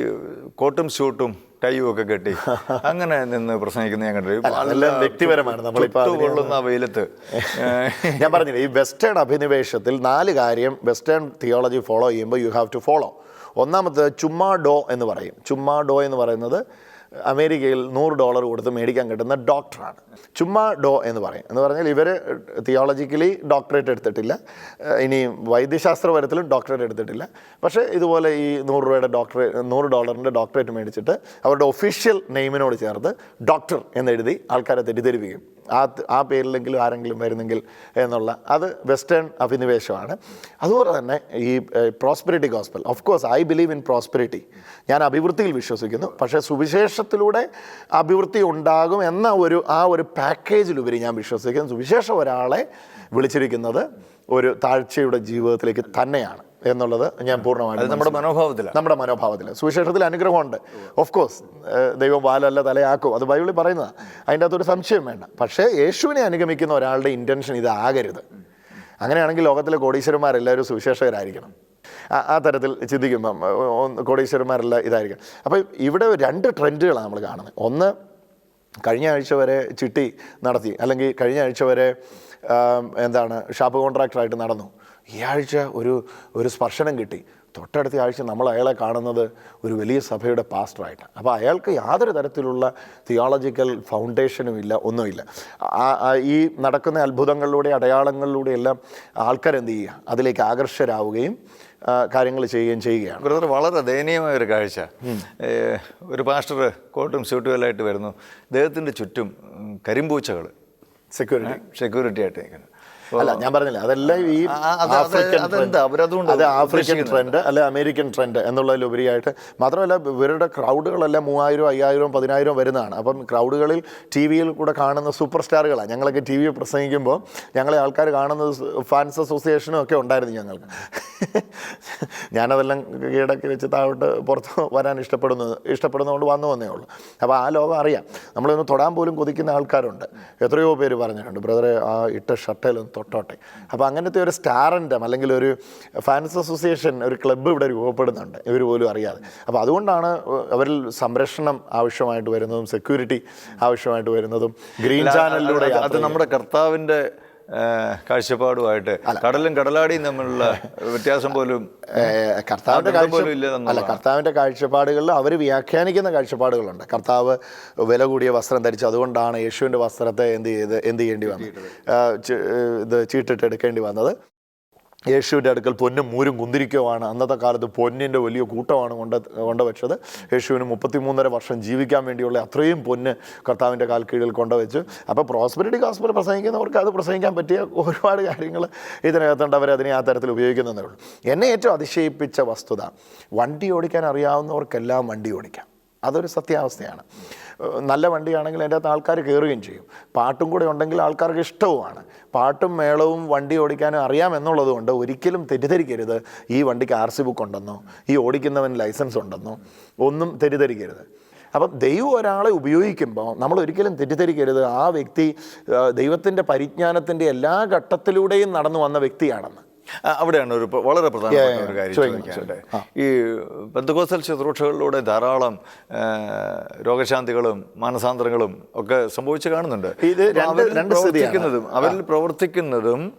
കോട്ടും സ്യൂട്ടും ടൈയും ഒക്കെ കെട്ടി. അങ്ങനെ നിന്ന് പ്രസംഗിക്കുന്ന ഞാൻ കണ്ടിട്ടുണ്ട്. വ്യക്തിപരമാണ്. അതിനെ കൊള്ളുന്ന വെയിലത്ത്. ഞാൻ പറഞ്ഞില്ലേ ഈ വെസ്റ്റേൺ അഭിനിവേശത്തിൽ നാല് കാര്യം വെസ്റ്റേൺ തിയോളജി ഫോളോ ചെയ്യുമ്പോൾ യു ഹാവ് ടു ഫോളോ. ഒന്നാമത്തെ ചുമ്മാ ഡോ എന്ന് പറയും. ചുമ്മാ ഡോ എന്ന് പറയുന്നത് അമേരിക്കയിൽ നൂറ് ഡോളർ കൊടുത്ത് മേടിക്കാൻ കിട്ടുന്ന ഡോക്ടറാണ്. ചുമ്മാ ഡോ എന്ന് പറയും. എന്ന് പറഞ്ഞാൽ ഇവർ തിയോളജിക്കലി ഡോക്ടറേറ്റ് എടുത്തിട്ടില്ല. ഇനി വൈദ്യശാസ്ത്രപരത്തിലും ഡോക്ടറേറ്റ് എടുത്തിട്ടില്ല. പക്ഷേ ഇതുപോലെ ഈ നൂറ് രൂപയുടെ ഡോക്ടറേറ്റ് നൂറ് ഡോളറിന്റെ ഡോക്ടറേറ്റ് മേടിച്ചിട്ട് അവരുടെ ഒഫീഷ്യൽ നെയിമിനോട് ചേർത്ത് ഡോക്ടർ എന്നെഴുതി ആൾക്കാരെ തെറ്റിദ്ധരിപ്പിക്കും. ആ ആ പേരിലെങ്കിലും ആരെങ്കിലും വരുന്നെങ്കിൽ എന്നുള്ള അത് വെസ്റ്റേൺ അഭിനിവേശമാണ്. അതുപോലെ തന്നെ ഈ prosperity gospel. Of course I believe in prosperity ഞാൻ അഭിവൃദ്ധിയിൽ വിശ്വസിക്കുന്നു. പക്ഷേ സുവിശേഷത്തിലൂടെ അഭിവൃദ്ധി ഉണ്ടാകും എന്ന ഒരു ആ ഒരു പാക്കേജിലുപരി ഞാൻ വിശ്വസിക്കുന്നു. സുവിശേഷം ഒരാളെ വിളിച്ചിരിക്കുന്നത് ഒരു താഴ്ചയുടെ ജീവിതത്തിലേക്ക് തന്നെയാണ് എന്നുള്ളത് ഞാൻ പൂർണമായിട്ട് നമ്മുടെ മനോഭാവത്തിൽ നമ്മുടെ മനോഭാവത്തിൽ സുവിശേഷത്തിൽ അനുഗ്രഹമുണ്ട്. ഓഫ് കോഴ്സ് ദൈവം വാലല്ല തലയാക്കും. അത് ബൈബിളിൽ പറയുന്നതാണ് അതിന്റെ അകത്തൊരു സംശയം വേണ്ട. പക്ഷേ യേശുവിനെ അനുഗമിക്കുന്ന ഒരാളുടെ ഇന്റൻഷൻ ഇതാകരുത്. അങ്ങനെയാണെങ്കിൽ ലോകത്തിലെ കോടീശ്വരന്മാരെല്ലാവരും സുവിശേഷകരായിരിക്കണം. ആ- തരത്തിൽ ചിന്തിക്കുമ്പം കോടീശ്വരന്മാരല്ല ഇതായിരിക്കും. അപ്പോൾ ഇവിടെ രണ്ട് ട്രെൻഡുകളാണ് നമ്മൾ കാണുന്നത്. ഒന്ന് കഴിഞ്ഞ ആഴ്ച വരെ ചിട്ടി നടത്തി അല്ലെങ്കിൽ കഴിഞ്ഞ ആഴ്ച വരെ എന്താണ് ഷാപ്പ് കോൺട്രാക്ടറായിട്ട് നടന്നു. ഈ ആഴ്ച ഒരു ഒരു സ്പർശനം കിട്ടി. തൊട്ടടുത്ത ആഴ്ച നമ്മൾ അയാളെ കാണുന്നത് ഒരു വലിയ സഭയുടെ പാസ്റ്ററായിട്ട്. അപ്പോൾ അയാൾക്ക് യാതൊരു തരത്തിലുള്ള തിയോളജിക്കൽ ഫൗണ്ടേഷനും ഇല്ല ഒന്നുമില്ല. ഈ നടക്കുന്ന അത്ഭുതങ്ങളിലൂടെ അടയാളങ്ങളിലൂടെ എല്ലാം ആൾക്കാരെന്ത് ചെയ്യുക? അതിലേക്ക് ആകർഷരാവുകയും കാര്യങ്ങൾ ചെയ്യുകയും ചെയ്യുകയാണ്. ബ്രദർ വളരെ ദയനീയമായ ഒരു കാഴ്ച. ഒരു പാസ്റ്റർ കോട്ടും സ്യൂട്ടുമെല്ലായിട്ട് വരുന്നു. അദ്ദേഹത്തിന്റെ ചുറ്റും കരിമ്പൂച്ചകൾ. സെക്യൂരിറ്റി സെക്യൂരിറ്റി ആയിട്ട് നിൽക്കുന്നു അല്ല ഞാൻ പറഞ്ഞില്ല അതെല്ലാം ഈ ആഫ്രിക്കൻ അത് ആഫ്രിക്കൻ ട്രെൻഡ് അല്ലെ അമേരിക്കൻ ട്രെൻഡ് എന്നുള്ളതിലുപരിയായിട്ട് മാത്രമല്ല ഇവരുടെ ക്രൗഡുകളെല്ലാം മൂവായിരം അയ്യായിരം പതിനായിരം വരുന്നതാണ്. അപ്പം ക്രൗഡുകളിൽ ടി വിയിൽ കൂടെ കാണുന്ന സൂപ്പർ സ്റ്റാറുകളാണ് ഞങ്ങളൊക്കെ ടി വി പ്രസംഗിക്കുമ്പോൾ ഞങ്ങളെ ആൾക്കാർ കാണുന്നത് ഫാൻസ് അസോസിയേഷനും ഒക്കെ ഉണ്ടായിരുന്നു ഞങ്ങൾക്ക്. ഞാനതെല്ലാം കീഴടക്കി വെച്ച് താഴോട്ട് പുറത്ത് വരാൻ ഇഷ്ടപ്പെടുന്നത് ഇഷ്ടപ്പെടുന്നതുകൊണ്ട് വന്നു വന്നേ ഉള്ളൂ. അപ്പോൾ ആ ലോകം അറിയാം. നമ്മളൊന്ന് തൊടാൻ പോലും കൊതിക്കുന്ന ആൾക്കാരുണ്ട്. എത്രയോ പേര് പറഞ്ഞിട്ടുണ്ട് ബ്രദറെ ആ ഇട്ട ഷർട്ടയിലൊന്ന് തൊട്ടോട്ടെ. അപ്പോൾ അങ്ങനത്തെ ഒരു സ്റ്റാറിന്റെ അല്ലെങ്കിൽ ഒരു ഫാൻസ് അസോസിയേഷൻ ഒരു ക്ലബ്ബ് ഇവിടെ രൂപപ്പെടുന്നുണ്ട്. ഇവർ പോലും അറിയാതെ. അപ്പോൾ അതുകൊണ്ടാണ് അവരിൽ സംരക്ഷണം ആവശ്യമായിട്ട് വരുന്നതും സെക്യൂരിറ്റി ആവശ്യമായിട്ട് വരുന്നതും ഗ്രീൻ ചാനലിലൂടെ അത് നമ്മുടെ കർത്താവിന്റെ കാഴ്ചപ്പാടുമായിട്ട്. കടലും കടലാടിയും തമ്മിലുള്ള വ്യത്യാസം പോലും കർത്താവിന്റെ കർത്താവിന്റെ. അല്ല കർത്താവിന്റെ കാഴ്ചപ്പാടുകളിൽ അവർ വ്യാഖ്യാനിക്കുന്ന കാഴ്ചപ്പാടുകളുണ്ട്. കർത്താവ് വില കൂടിയ വസ്ത്രം ധരിച്ചു അതുകൊണ്ടാണ് യേശുവിന്റെ വസ്ത്രത്തെ എന്ത് ചെയ്ത് എന്ത് ചെയ്യേണ്ടി വന്നത്? ഇത് ചീട്ടിട്ട് എടുക്കേണ്ടി വന്നത്. യേശുവിന്റെ അടുക്കൽ പൊന്നും മൂരും കുന്തിരിക്കുവാണ് അന്നത്തെ കാലത്ത് പൊന്നിന്റെ വലിയ കൂട്ടമാണ് കൊണ്ട് കൊണ്ടുവച്ചത്. യേശുവിന് മുപ്പത്തിമൂന്നര വർഷം ജീവിക്കാൻ വേണ്ടിയുള്ള അത്രയും പൊന്ന് കർത്താവിന്റെ കാൽ കീഴിൽ കൊണ്ടുവച്ചു. അപ്പോൾ പ്രോസ്പെരിറ്റി ഗോസ്പൽ പ്രസംഗിക്കുന്നവർക്ക് അത് പ്രസംഗിക്കാൻ പറ്റിയ ഒരുപാട് കാര്യങ്ങൾ ഇതിനകത്തുണ്ട്. അവർ അതിനെ ആ തരത്തിൽ ഉപയോഗിക്കുന്നതേ ഉള്ളൂ. എന്നെ ഏറ്റവും അതിശയിപ്പിച്ച വസ്തുത വണ്ടി ഓടിക്കാൻ അറിയാവുന്നവർക്കെല്ലാം വണ്ടി ഓടിക്കാം. അതൊരു സത്യാവസ്ഥയാണ്. നല്ല വണ്ടിയാണെങ്കിൽ അതിന്റെ അകത്ത് ആൾക്കാർ കയറുകയും ചെയ്യും. പാട്ടും കൂടെ ഉണ്ടെങ്കിൽ ആൾക്കാർക്ക് ഇഷ്ടവുമാണ്. പാട്ടും മേളവും വണ്ടി ഓടിക്കാനും അറിയാമെന്നുള്ളത് കൊണ്ട് ഒരിക്കലും തെറ്റിദ്ധരിക്കരുത്. ഈ വണ്ടിക്ക് ആർ സി ബുക്ക് ഉണ്ടെന്നോ ഈ ഓടിക്കുന്നവൻ ലൈസൻസ് ഉണ്ടെന്നോ ഒന്നും തെറ്റിദ്ധരിക്കരുത്. അപ്പം ദൈവം ഒരാളെ ഉപയോഗിക്കുമ്പോൾ നമ്മൾ ഒരിക്കലും തെറ്റിദ്ധരിക്കരുത്. ആ വ്യക്തി ദൈവത്തിന്റെ പരിജ്ഞാനത്തിന്റെ എല്ലാ ഘട്ടത്തിലൂടെയും നടന്നു വന്ന വ്യക്തിയാണെന്ന്. അവിടെയാണ് ഒരു വളരെ പ്രധാനപ്പെട്ട ഒരു കാര്യം ചോദിക്കാനുണ്ട്. ഈ ബന്ധുക്കോസൽ ശുശ്രൂഷകളിലൂടെ ധാരാളം രോഗശാന്തികളും മാനസാന്തരങ്ങളും ഒക്കെ സംഭവിച്ചു കാണുന്നുണ്ട്. ഇത് രണ്ട്- പ്രവർത്തിക്കുന്നതും അവരിൽ പ്രവർത്തിക്കുന്നതും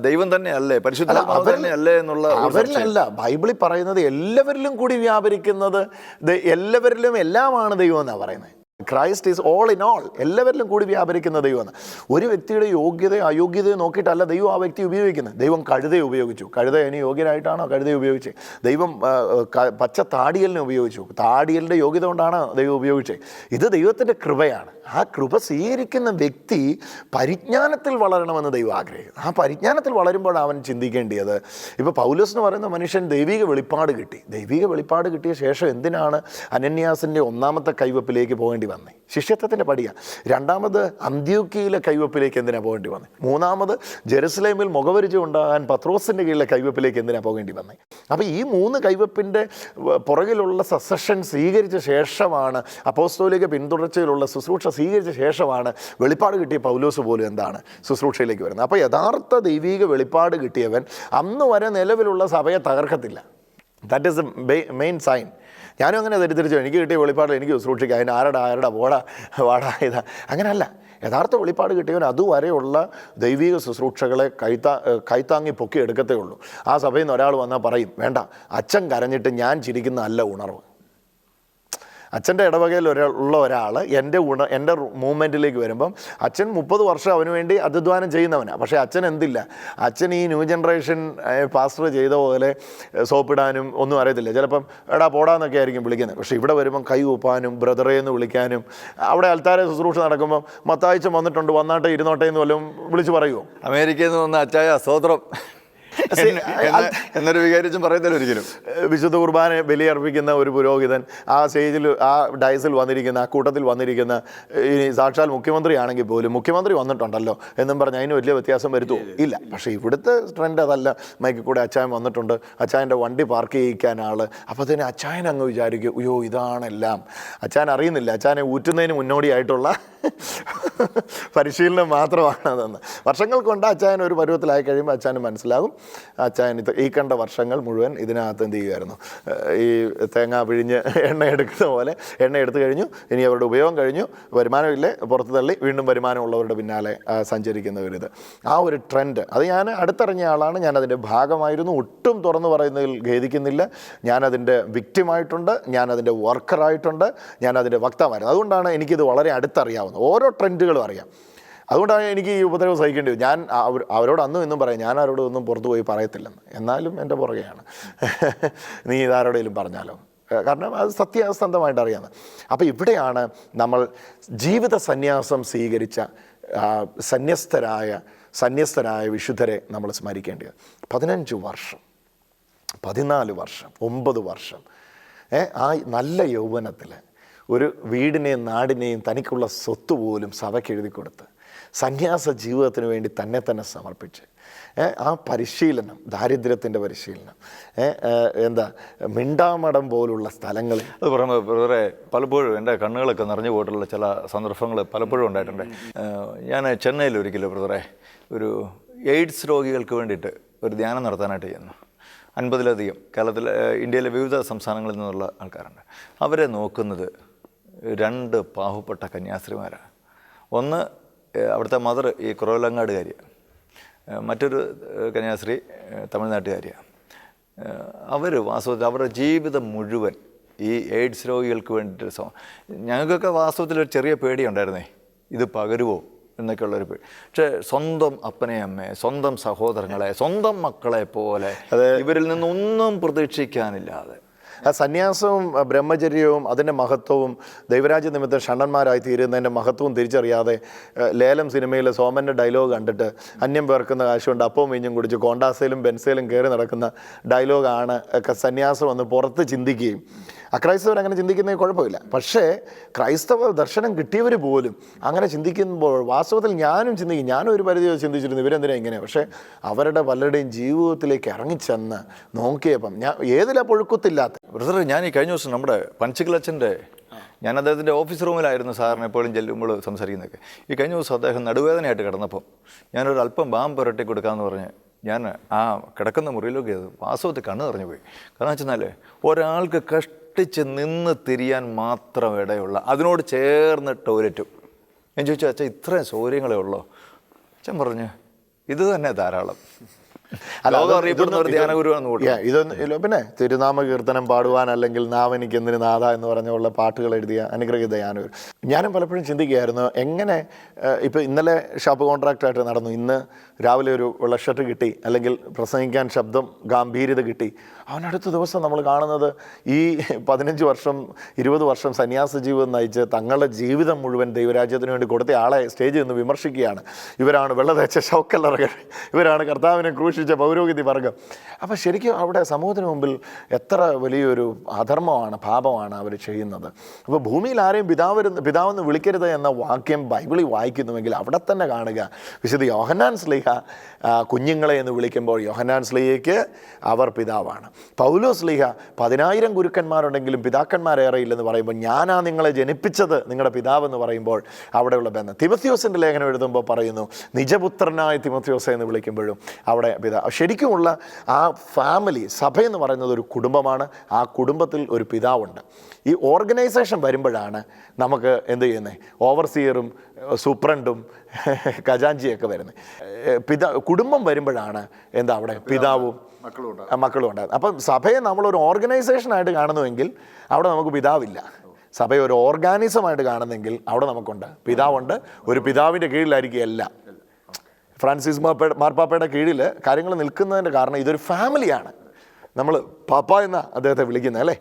ദൈവം തന്നെ അല്ലേ പരിശുദ്ധ തന്നെ അല്ലേ എന്നുള്ള. അവരിലല്ല. ബൈബിളിൽ പറയുന്നത് എല്ലാവരിലും കൂടി വ്യാപരിക്കുന്നത് എല്ലാവരിലും എല്ലാമാണ് ദൈവം എന്നാണ് പറയുന്നത്. Christ is all in all എല്ലാവരിലും കൂടി വ്യാപരിക്കുന്ന ദൈവമാണ്. ഒരു വ്യക്തിയുടെ യോഗ്യതയോ അയോഗ്യതയോ നോക്കിയിട്ടല്ല ദൈവം ആ വ്യക്തി ഉപയോഗിക്കുന്നത്. ദൈവം കഴുതയെ ഉപയോഗിച്ചു. കഴുത ഇനി യോഗ്യനായിട്ടാണോ കഴുതയെ ഉപയോഗിച്ചത് ദൈവം പച്ച താടിയലിനെ ഉപയോഗിച്ചു. താടിയലിന്റെ യോഗ്യത കൊണ്ടാണ് ദൈവം ഉപയോഗിച്ചത് ഇത് ദൈവത്തിന്റെ കൃപയാണ്. ആ കൃപ സ്വീകരിക്കുന്ന വ്യക്തി പരിജ്ഞാനത്തിൽ വളരണമെന്ന് ദൈവം ആഗ്രഹിക്കുന്നു. ആ പരിജ്ഞാനത്തിൽ വളരുമ്പോൾ അവൻ ചിന്തിക്കേണ്ടത് ഇപ്പോൾ പൗലോസ് എന്ന് പറയുന്ന മനുഷ്യൻ ദൈവിക വെളിപ്പാട് കിട്ടി. ദൈവിക വെളിപ്പാട് കിട്ടിയ ശേഷം എന്തിനാണ് അനന്യാസിന്റെ ഒന്നാമത്തെ കൈവപ്പിലേക്ക് പോകേണ്ടി വന്നത് ശിഷ്യത്വത്തിന്റെ പടിയാണ് രണ്ടാമത് അന്ത്യോക്കിയിലെ കൈവപ്പിലേക്ക് എന്തിനാണ് പോകേണ്ടി വന്നത് മൂന്നാമത് ജെറുസലേമിൽ മുഖപരിചയം ഉണ്ടാകാൻ പത്രോസിന്റെ കീഴിലെ കൈവപ്പിലേക്ക് എന്തിനാണ് പോകേണ്ടി വന്നത് അപ്പോൾ ഈ മൂന്ന് കൈവപ്പിന്റെ പുറകിലുള്ള സസഷൻ സ്വീകരിച്ച ശേഷമാണ് അപ്പോസ്തോലിക പിന്തുടർച്ചയിലുള്ള ശുശ്രൂഷ സ്വീകരിച്ച ശേഷമാണ് വെളിപ്പാട് കിട്ടിയ പൗലോസ് പോലും എന്താണ് ശുശ്രൂഷയിലേക്ക് വരുന്നത്. അപ്പോൾ യഥാർത്ഥ ദൈവീക വെളിപ്പാട് കിട്ടിയവൻ അന്ന് വരെ നിലവിലുള്ള സഭയെ തകർക്കത്തില്ല. That is the main sign ഞാനും അങ്ങനെ തെറ്റിദ്ധരിച്ചു. എനിക്ക് കിട്ടിയ വെളിപ്പാടിൽ എനിക്ക് ശുശ്രൂഷിക്കുക അതിന് ആരുടെ ആരുടെ പോടാ വാടാ ഇതാ. അങ്ങനെയല്ല യഥാർത്ഥ വെളിപ്പാട് കിട്ടിയവൻ അതുവരെയുള്ള ദൈവിക ശുശ്രൂഷകളെ കൈത്താ കൈത്താങ്ങി പൊക്കി എടുക്കത്തേ ഉള്ളൂ. ആ സഭയിൽ നിന്ന് ഒരാൾ വന്നാൽ പറയും വേണ്ട അച്ഛൻ കരഞ്ഞിട്ട് ഞാൻ ചിരിക്കുന്ന അല്ല ഉണർവ്. അച്ഛന്റെ ഇടവകയിൽ ഒരാൾ ഉള്ള ഒരാൾ എന്റെ ഗുണ എന്റെ മൂവ്മെന്റിലേക്ക് വരുമ്പം അച്ഛൻ മുപ്പത് വർഷം അവന് വേണ്ടി അധ്വാനം ചെയ്യുന്നവനാണ് പക്ഷേ അച്ഛൻ എന്തില്ല? അച്ഛൻ ഈ ന്യൂ ജനറേഷൻ പാസ്റ്റർ ചെയ്ത പോലെ സോപ്പിടാനും ഒന്നും അറിയത്തില്ല. ചിലപ്പം എടാ പോടാന്നൊക്കെ ആയിരിക്കും വിളിക്കുന്നത്. പക്ഷേ ഇവിടെ വരുമ്പം കൈ ഊപ്പാനും ബ്രദറെ എന്ന് വിളിക്കാനും അവിടെ അൽത്താര ശുശ്രൂഷ നടക്കുമ്പം മത്താഴ്ച വന്നിട്ടുണ്ട് വന്നാട്ടെ ഇരുന്നോട്ടെ എന്ന് വല്ലതും വിളിച്ച് പറയുമോ അമേരിക്കയിൽ നിന്ന് വന്ന അച്ചായ സ്വോത്രം എന്നൊരു വികാരിച്ചും പറയത്തില്ല ഒരിക്കലും. വിശുദ്ധ കുർബാന ബലിയർപ്പിക്കുന്ന ഒരു പുരോഹിതൻ ആ സ്റ്റേജിൽ ആ ഡയസിൽ വന്നിരിക്കുന്ന ആ കൂട്ടത്തിൽ വന്നിരിക്കുന്ന ഇനി സാക്ഷാൽ മുഖ്യമന്ത്രിയാണെങ്കിൽ പോലും മുഖ്യമന്ത്രി വന്നിട്ടുണ്ടല്ലോ എന്നും പറഞ്ഞ് അതിന് വലിയ വ്യത്യാസം വരുത്തുമോ ഇല്ല പക്ഷേ ഇവിടുത്തെ ട്രെൻഡ് അതല്ല. മൈക്കിൽ കൂടെ അച്ചായൻ വന്നിട്ടുണ്ട്. അച്ചായന്റെ വണ്ടി പാർക്ക് ചെയ്യിക്കാൻ ആൾ അപ്പോൾ തന്നെ അച്ചായൻ അങ്ങ് വിചാരിക്കും അയ്യോ ഇതാണെല്ലാം. അച്ചായൻ അറിയുന്നില്ല. അച്ചായനെ ഊറ്റുന്നതിന് മുന്നോടിയായിട്ടുള്ള പരിശീലനം മാത്രമാണ് അതെന്ന്. വർഷങ്ങൾ കൊണ്ട് അച്ചായൻ ഒരു പരുവത്തിലായി കഴിയുമ്പോൾ അച്ചാൻ മനസ്സിലാകും. അച്ചായൻ ഇത് ഈ കണ്ട വർഷങ്ങൾ മുഴുവൻ ഇതിനകത്ത് എന്ത് ചെയ്യുമായിരുന്നു ഈ തേങ്ങ പിഴിഞ്ഞ് എണ്ണ എടുക്കുന്ന പോലെ എണ്ണ എടുത്തു കഴിഞ്ഞു. ഇനി അവരുടെ ഉപയോഗം കഴിഞ്ഞു. വരുമാനമില്ലേ പുറത്ത് തള്ളി. വീണ്ടും വരുമാനമുള്ളവരുടെ പിന്നാലെ സഞ്ചരിക്കുന്നവരിത് ആ ഒരു ട്രെൻഡ്. അത് ഞാൻ അടുത്തറിഞ്ഞ ആളാണ്. ഞാൻ അതിന്റെ ഭാഗമായിരുന്നു. ഒട്ടും തുറന്നു പറയുന്നതിൽ ഖേദിക്കുന്നില്ല. ഞാനതിന്റെ വിക്റ്റിമായിട്ടുണ്ട് ഞാനതിന്റെ വർക്കറായിട്ടുണ്ട് ഞാനതിന്റെ വക്താവായിരുന്നു. അതുകൊണ്ടാണ് എനിക്കിത് വളരെ അടുത്തറിയാവുന്നത്. ഓരോ ട്രെൻഡുകളും അറിയാം. അതുകൊണ്ടാണ് എനിക്ക് ഈ ഉപദ്രവം സഹിക്കേണ്ടി വരും ഞാൻ അവർ അവരോട് അന്നും ഇന്നും പറയാം ഞാൻ ആരോടും ഒന്നും പുറത്തു പോയി പറയത്തില്ലെന്ന് എന്നാലും എന്റെ പുറകെയാണ്. നീ ഇതാരോടെങ്കിലും പറഞ്ഞാലോ? കാരണം അത് സത്യാസന്ധമായിട്ട് അറിയാമെന്ന് അപ്പോൾ ഇവിടെയാണ് നമ്മൾ ജീവിത സന്യാസം സ്വീകരിച്ച സന്യസ്തരായ സന്യസ്തരായ വിശുദ്ധരെ നമ്മൾ സ്മരിക്കേണ്ടത് പതിനഞ്ച് വർഷം. പതിനാല് വർഷം. ഒമ്പത് വർഷം. ആ നല്ല യൗവനത്തിൽ ഒരു വീടിനെയും നാടിനെയും തനിക്കുള്ള സ്വത്ത് പോലും സഭയ്ക്ക് എഴുതി കൊടുത്ത് സന്യാസ ജീവിതത്തിന് വേണ്ടി തന്നെ തന്നെ സമർപ്പിച്ച്. ആ പരിശീലനം ദാരിദ്ര്യത്തിന്റെ പരിശീലനം എന്താ മിണ്ടാമടം പോലുള്ള സ്ഥലങ്ങൾ അത് പറയുമ്പോൾ ബ്രദറെ പലപ്പോഴും എന്റെ കണ്ണുകളൊക്കെ നിറഞ്ഞു പോയിട്ടുള്ള ചില സന്ദർഭങ്ങൾ പലപ്പോഴും ഉണ്ടായിട്ടുണ്ട്. ഞാൻ ചെന്നൈയിൽ ഒരിക്കലും ബ്രദറെ ഒരു എയ്ഡ്സ് രോഗികൾക്ക് വേണ്ടിയിട്ട് ഒരു ധ്യാനം നടത്താനായിട്ട് ചെയ്യുന്നു അൻപതിലധികം കേരളത്തിലെ ഏഹ് ഇന്ത്യയിലെ വിവിധ സംസ്ഥാനങ്ങളിൽ നിന്നുള്ള ആൾക്കാരുണ്ട്. അവരെ നോക്കുന്നത് രണ്ട് പാവപ്പെട്ട കന്യാസ്ത്രീമാരാണ്. ഒന്ന് അവിടുത്തെ മദർ ഈ കുറവലങ്ങാടുകാരിയാണ് മറ്റൊരു കന്യാശ്രീ കന്യാസ്ത്രീ തമിഴ്നാട്ടുകാരിയാണ് അവർ വാസ്തവത്തിൽ അവരുടെ ജീവിതം മുഴുവൻ ഈ എയ്ഡ്സ് രോഗികൾക്ക് വേണ്ടിയിട്ട് സോ ഞങ്ങൾക്കൊക്കെ വാസ്തവത്തിൽ ഒരു ചെറിയ പേടിയുണ്ടായിരുന്നേ. ഇത് പകരുമോ എന്നൊക്കെയുള്ളൊരു പേടി. പക്ഷേ സ്വന്തം അപ്പനെ അമ്മയെ സ്വന്തം സഹോദരങ്ങളെ സ്വന്തം മക്കളെ പോലെ ഇവരിൽ നിന്നൊന്നും പ്രതീക്ഷിക്കാനില്ലാതെ ആ സന്യാസവും ബ്രഹ്മചര്യവും അതിന്റെ മഹത്വവും ദൈവരാജ്യ നിമിത്തം ഷണ്ണന്മാരായി തീരുന്നതിന്റെ മഹത്വവും തിരിച്ചറിയാതെ ലേലം സിനിമയിലെ സോമന്റെ ഡയലോഗ് കണ്ടിട്ട് അന്യം പേർക്കുന്ന കാശുകൊണ്ട് അപ്പവും വീഞ്ഞും കുടിച്ച് കോണ്ടാസയിലും ബെൻസയിലും കയറി നടക്കുന്ന ഡയലോഗാണ് ഒക്കെ സന്യാസം എന്ന് പുറത്ത് ചിന്തിക്കുകയും. അക്രൈസ്തവർ അങ്ങനെ ചിന്തിക്കുന്നതിൽ കുഴപ്പമില്ല. പക്ഷേ ക്രൈസ്തവ ദർശനം കിട്ടിയവർ പോലും അങ്ങനെ ചിന്തിക്കുമ്പോൾ വാസ്തവത്തിൽ ഞാനും ചിന്തിക്കും. ഞാനും ഒരു പരിധി ചിന്തിച്ചിരുന്നു ഇവരെന്തിനാ ഇങ്ങനെ? പക്ഷേ അവരുടെ പലരുടെയും ജീവിതത്തിലേക്ക് ഇറങ്ങിച്ചെന്ന് നോക്കിയപ്പം ഞാൻ ഏതിലാ പൊഴുക്കത്തില്ലാത്ത ബ്രദർ ഞാൻ ഈ കഴിഞ്ഞ ദിവസം നമ്മുടെ പഞ്ചിക്കലച്ചന്റെ ഞാൻ അദ്ദേഹത്തിന്റെ ഓഫീസ് റൂമിലായിരുന്നു സാറിന് എപ്പോഴും ചെല്ലുമ്പോൾ സംസാരിക്കുന്നതൊക്കെ ഈ കഴിഞ്ഞ ദിവസം അദ്ദേഹം നടുവേദനയായിട്ട് കിടന്നപ്പോൾ ഞാനൊരു അല്പം ബാം പുരട്ടി കൊടുക്കാമെന്ന് പറഞ്ഞ് ഞാൻ ആ കിടക്കുന്ന മുറിയിലൊക്കെ വാസ്തവത്തിൽ കണ്ണ് നിറഞ്ഞു പോയി. കാരണം വെച്ചെന്നാൽ ഒരാൾക്ക് കഷ്ടിച്ച് നിന്ന് തിരിയാൻ മാത്രം ഇടയുള്ള അതിനോട് ചേർന്ന് ടോയ്ലറ്റും. ഞാൻ ചോദിച്ചു അച്ഛാ ഇത്രയും സൗകര്യങ്ങളേ ഉള്ളോ? അച്ഛൻ പറഞ്ഞു ഇത് തന്നെ ധാരാളം. ഇതൊന്നും പിന്നെ തിരുനാമ കീർത്തനം പാടുവാൻ അല്ലെങ്കിൽ നാവനിക്ക് എന്തിന് നാഥ എന്ന് പറഞ്ഞുള്ള പാട്ടുകൾ എഴുതിയ അനുഗ്രഹിത ഞാനൊരു ഞാനും പലപ്പോഴും ചിന്തിക്കുകയായിരുന്നു എങ്ങനെ ഇപ്പൊ ഇന്നലെ ഷോപ്പ് കോൺട്രാക്റ്റായിട്ട് നടന്നു. ഇന്ന് രാവിലെ ഒരു വെള്ള ഷർട്ട് കിട്ടി അല്ലെങ്കിൽ പ്രസംഗിക്കാൻ ശബ്ദം ഗാംഭീര്യത കിട്ടി. അവനടുത്ത ദിവസം നമ്മൾ കാണുന്നത് ഈ പതിനഞ്ച് വർഷം ഇരുപത് വർഷം സന്യാസ ജീവിതം നയിച്ച് തങ്ങളുടെ ജീവിതം മുഴുവൻ ദൈവരാജ്യത്തിന് വേണ്ടി കൊടുത്ത ആളെ സ്റ്റേജിൽ നിന്ന് വിമർശിക്കുകയാണ്. ഇവരാണ് വെള്ളതേച്ച ശൗക്കല്ലറകൾ. ഇവരാണ് കർത്താവിനെ ക്രൂശിച്ച പൗരോഗതി വർഗം അപ്പോൾ ശരിക്കും അവിടെ സമൂഹത്തിന് മുമ്പിൽ എത്ര വലിയൊരു അധർമ്മമാണ് പാപമാണ് അവർ ചെയ്യുന്നത്. അപ്പോൾ ഭൂമിയിൽ ആരെയും പിതാവരുന്ന് പിതാവെന്ന് വിളിക്കരുത് എന്ന വാക്യം ബൈബിളിൽ വായിക്കുന്നുവെങ്കിൽ അവിടെ തന്നെ കാണുക. വിശുദ്ധ യോഹന്നാൻ സ്ലീഹ കുഞ്ഞുങ്ങളെ എന്ന് വിളിക്കുമ്പോൾ യോഹന്നാൻ സ്ലീഹയ്ക്ക് അവർ പിതാവാണ്. പൗലോ സ്ലീഹ പതിനായിരം ഗുരുക്കന്മാരുണ്ടെങ്കിലും പിതാക്കന്മാരേറെ ഇല്ലെന്ന് പറയുമ്പോൾ ഞാനാ നിങ്ങളെ ജനിപ്പിച്ചത് നിങ്ങളുടെ പിതാവെന്ന് പറയുമ്പോൾ അവിടെയുള്ള ബന്ധം. തിമത്യോസിന്റെ ലേഖനം എഴുതുമ്പോൾ പറയുന്നു നിജപുത്രനായ തിമത്യോസ എന്ന് വിളിക്കുമ്പോഴും അവിടെ പിതാ. ശരിക്കുമുള്ള ആ ഫാമിലി സഭ എന്ന് പറയുന്നത് ഒരു കുടുംബമാണ്. ആ കുടുംബത്തിൽ ഒരു പിതാവുണ്ട്. ഈ ഓർഗനൈസേഷൻ വരുമ്പോഴാണ് നമുക്ക് എന്ത് ചെയ്യുന്നത് ഓവർസിയറും സൂപ്രണ്ടും ഖജാഞ്ചിയൊക്കെ വരുന്നത് പിതാ കുടുംബം വരുമ്പോഴാണ് എന്താ അവിടെ? പിതാവും മക്കളും മക്കളും ഉണ്ടാകും അപ്പം സഭയെ നമ്മളൊരു ഓർഗനൈസേഷനായിട്ട് കാണുന്നുവെങ്കിൽ അവിടെ നമുക്ക് പിതാവില്ല. സഭയെ ഒരു ഓർഗാനിസമായിട്ട് കാണുന്നെങ്കിൽ അവിടെ നമുക്കുണ്ട്. പിതാവുണ്ട്. ഒരു പിതാവിന്റെ കീഴിലായിരിക്കും എല്ലാം. ഫ്രാൻസിസ് മാപ്പ മാർപ്പാപ്പയുടെ കീഴിൽ കാര്യങ്ങൾ നിൽക്കുന്നതിന്റെ കാരണം ഇതൊരു ഫാമിലിയാണ്. നമ്മൾ പാപ്പ എന്ന അദ്ദേഹത്തെ വിളിക്കുന്നത് അല്ലേ?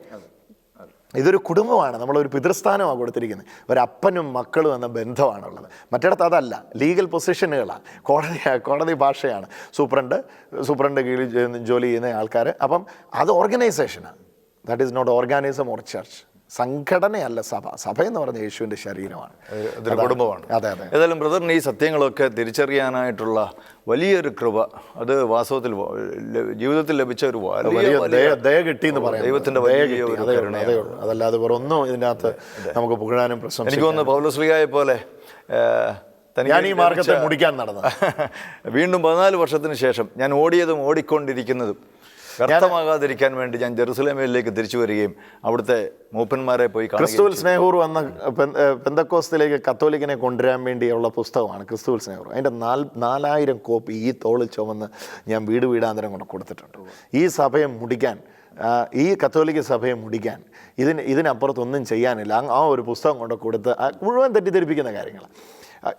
ഇതൊരു കുടുംബമാണ് നമ്മളൊരു പിതൃസ്ഥാനമാണ് കൊടുത്തിരിക്കുന്നത്. ഒരപ്പനും മക്കളും എന്ന ബന്ധമാണുള്ളത്. മറ്റിടത്ത് അതല്ല ലീഗൽ പൊസിഷനുകളാണ് കോടതി കോടതി ഭാഷയാണ്. സൂപ്രണ്ട് സൂപ്രണ്ട് കീഴിൽ ജോലി ചെയ്യുന്ന ആൾക്കാർ അപ്പം അത് ഓർഗനൈസേഷനാണ് that is not organism or church സംഘടനയല്ല സഭ. സഭ എന്ന് പറഞ്ഞ യേശുവിന്റെ ശരീരമാണ്. അതൊരു കുടുംബമാണ്. അതെ അതെ. ഏതായാലും ബ്രദറിന് ഈ സത്യങ്ങളൊക്കെ തിരിച്ചറിയാനായിട്ടുള്ള വലിയൊരു കൃപ അത് വാസ്തവത്തിൽ ജീവിതത്തിൽ ലഭിച്ച ഒരു വലിയ ദയ കിട്ടി എന്ന് പറയാം വലിയ ഒരു ഉള്ളൂ അതല്ലാതെ വേറെ ഒന്നും ഇതിനകത്ത് നമുക്ക് പുകഴാനും പ്രശ്നം എനിക്ക് തോന്നുന്നു പൗലശ്രീയായ പോലെ ഞാൻ ഈ മാർഗത്തെ മുടിക്കാൻ നടന്നത്. വീണ്ടും പതിനാല് വർഷത്തിന് ശേഷം ഞാൻ ഓടിയതും ഓടിക്കൊണ്ടിരിക്കുന്നതും വ്യർത്ഥമാകാതിരിക്കാൻ വേണ്ടി ഞാൻ ജെറുസലേമിലേക്ക് തിരിച്ചു വരികയും അവിടുത്തെ മൂപ്പന്മാരെ പോയി ക്രിസ്തുവിൽ സ്നേഹൂർ വന്ന പെന്തക്കോസ്തിലേക്ക് കത്തോലിക്കനെ കൊണ്ടുവരാൻ വേണ്ടിയുള്ള പുസ്തകമാണ് ക്രിസ്തുവിൽ സ്നേഹൂർ. അതിന്റെ നാല് നാലായിരം കോപ്പി ഈ തോളിൽ ചുമന്ന് ഞാൻ വീട് വീടാന്തരം കൊണ്ട് കൊടുത്തിട്ടുണ്ട്. ഈ സഭയെ മുടിക്കാൻ ഈ കത്തോലിക്ക സഭയെ മുടിക്കാൻ ഇതിന് ഇതിനപ്പുറത്തൊന്നും ചെയ്യാനില്ല. ആ ഒരു പുസ്തകം കൊണ്ട് കൊടുത്ത് മുഴുവൻ തെറ്റിദ്ധരിപ്പിക്കുന്ന കാര്യങ്ങൾ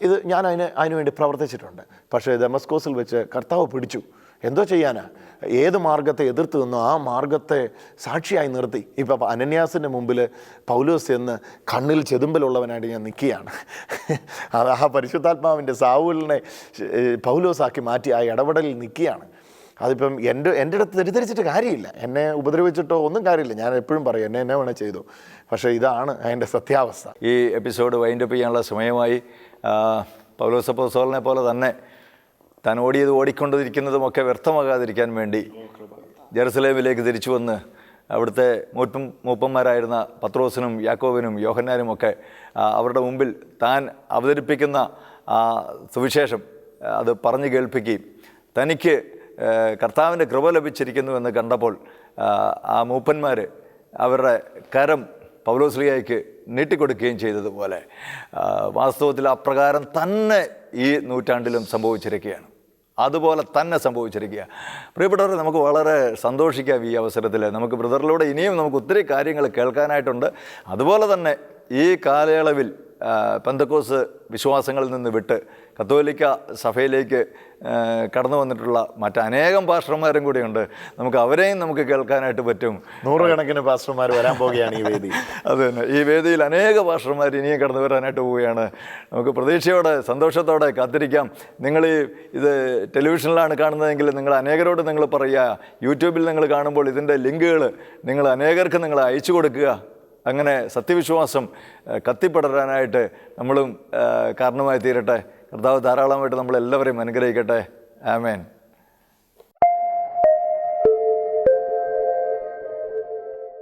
ഇത് ഞാൻ അതിന് അതിനുവേണ്ടി പ്രവർത്തിച്ചിട്ടുണ്ട്. പക്ഷേ ദമസ്കോസിൽ വെച്ച് കർത്താവ് പിടിച്ചു. എന്തോ ചെയ്യാനാ? ഏത് മാർഗത്തെ എതിർത്ത് നിന്നോ ആ മാർഗത്തെ സാക്ഷിയായി നിർത്തി. ഇപ്പം അനന്യാസിന്റെ മുമ്പിൽ പൗലോസ് എന്ന് കണ്ണിൽ ചെതുമ്പലുള്ളവനായിട്ട് ഞാൻ നിൽക്കുകയാണ്. അത് ആ പരിശുദ്ധാത്മാവിന്റെ സാവൂലിനെ പൗലോസ് പൗലോസാക്കി മാറ്റി ആ ഇടപെടലിൽ നിൽക്കുകയാണ്. അതിപ്പം എന്റെ എന്റെ അടുത്ത് തെറ്റിദ്ധരിച്ചിട്ട് കാര്യമില്ല. എന്നെ ഉപദ്രവിച്ചിട്ടോ ഒന്നും കാര്യമില്ല. ഞാൻ എപ്പോഴും പറയും എന്നെ എന്നെ വേണേൽ ചെയ്തു. പക്ഷേ ഇതാണ് അതിന്റെ സത്യാവസ്ഥ. ഈ എപ്പിസോഡ് വൈൻഡപ്പ് ചെയ്യാനുള്ള സമയമായി പൗലോസപ്പോസോളിനെ പോലെ തന്നെ താൻ ഓടിയത് ഓടിക്കൊണ്ടിരിക്കുന്നതുമൊക്കെ വ്യർത്ഥമാകാതിരിക്കാൻ വേണ്ടി ജെറുസലേമിലേക്ക് തിരിച്ചു വന്ന് അവിടുത്തെ മൂപ്പം മൂപ്പന്മാരായിരുന്ന പത്രോസിനും യാക്കോബിനും യോഹന്നാനും ഒക്കെ അവരുടെ മുമ്പിൽ താൻ അവതരിപ്പിക്കുന്ന സുവിശേഷം അത് പറഞ്ഞു കേൾപ്പിക്കുകയും തനിക്ക് കർത്താവിന്റെ കൃപ ലഭിച്ചിരിക്കുന്നു എന്ന് കണ്ടപ്പോൾ ആ, മൂപ്പന്മാർ അവരുടെ കരം പൗലോസ്ലിയായിക്ക് നീട്ടിക്കൊടുക്കുകയും ചെയ്തതുപോലെ വാസ്തവത്തിൽ അപ്രകാരം തന്നെ ഈ നൂറ്റാണ്ടിലും സംഭവിച്ചിരിക്കുകയാണ്. അതുപോലെ തന്നെ സംഭവിച്ചിരിക്കുക. പ്രിയപ്പെട്ടവർ നമുക്ക് വളരെ സന്തോഷിക്കാം ഈ അവസരത്തിൽ. നമുക്ക് ബ്രദറിലൂടെ ഇനിയും നമുക്ക് ഒത്തിരി കാര്യങ്ങൾ കേൾക്കാനായിട്ടുണ്ട്. അതുപോലെ തന്നെ ഈ കാലയളവിൽ പെന്തക്കോസ് വിശ്വാസങ്ങളിൽ നിന്ന് വിട്ട് കത്തോലിക്ക സഭയിലേക്ക് കടന്നു വന്നിട്ടുള്ള മറ്റനേകം പാസ്റ്റർമാരും കൂടിയുണ്ട്. നമുക്ക് അവരെയും നമുക്ക് കേൾക്കാനായിട്ട് പറ്റും. നൂറുകണക്കിന് പാസ്റ്റർമാർ വരാൻ പോവുകയാണ് ഈ വേദി. അത് തന്നെ. ഈ വേദിയിൽ അനേക പാസ്റ്റർമാർ ഇനിയും കടന്നു വരാനായിട്ട് പോവുകയാണ്. നമുക്ക് പ്രതീക്ഷയോടെ സന്തോഷത്തോടെ കാത്തിരിക്കാം. നിങ്ങൾ ഈ ഇത് ടെലിവിഷനിലാണ് കാണുന്നതെങ്കിൽ നിങ്ങൾ അനേകരോട് നിങ്ങൾ പറയുക. യൂട്യൂബിൽ നിങ്ങൾ കാണുമ്പോൾ ഇതിന്റെ ലിങ്കുകൾ നിങ്ങൾ അനേകർക്ക് നിങ്ങൾ അയച്ചു കൊടുക്കുക. അങ്ങനെ സത്യവിശ്വാസം കത്തിപ്പടരാനായിട്ട് നമ്മളും കാരണമായി തീരട്ടെ. കർത്താവ് ധാരാളമായിട്ട് നമ്മളെല്ലാവരെയും അനുഗ്രഹിക്കട്ടെ. ആമേൻ.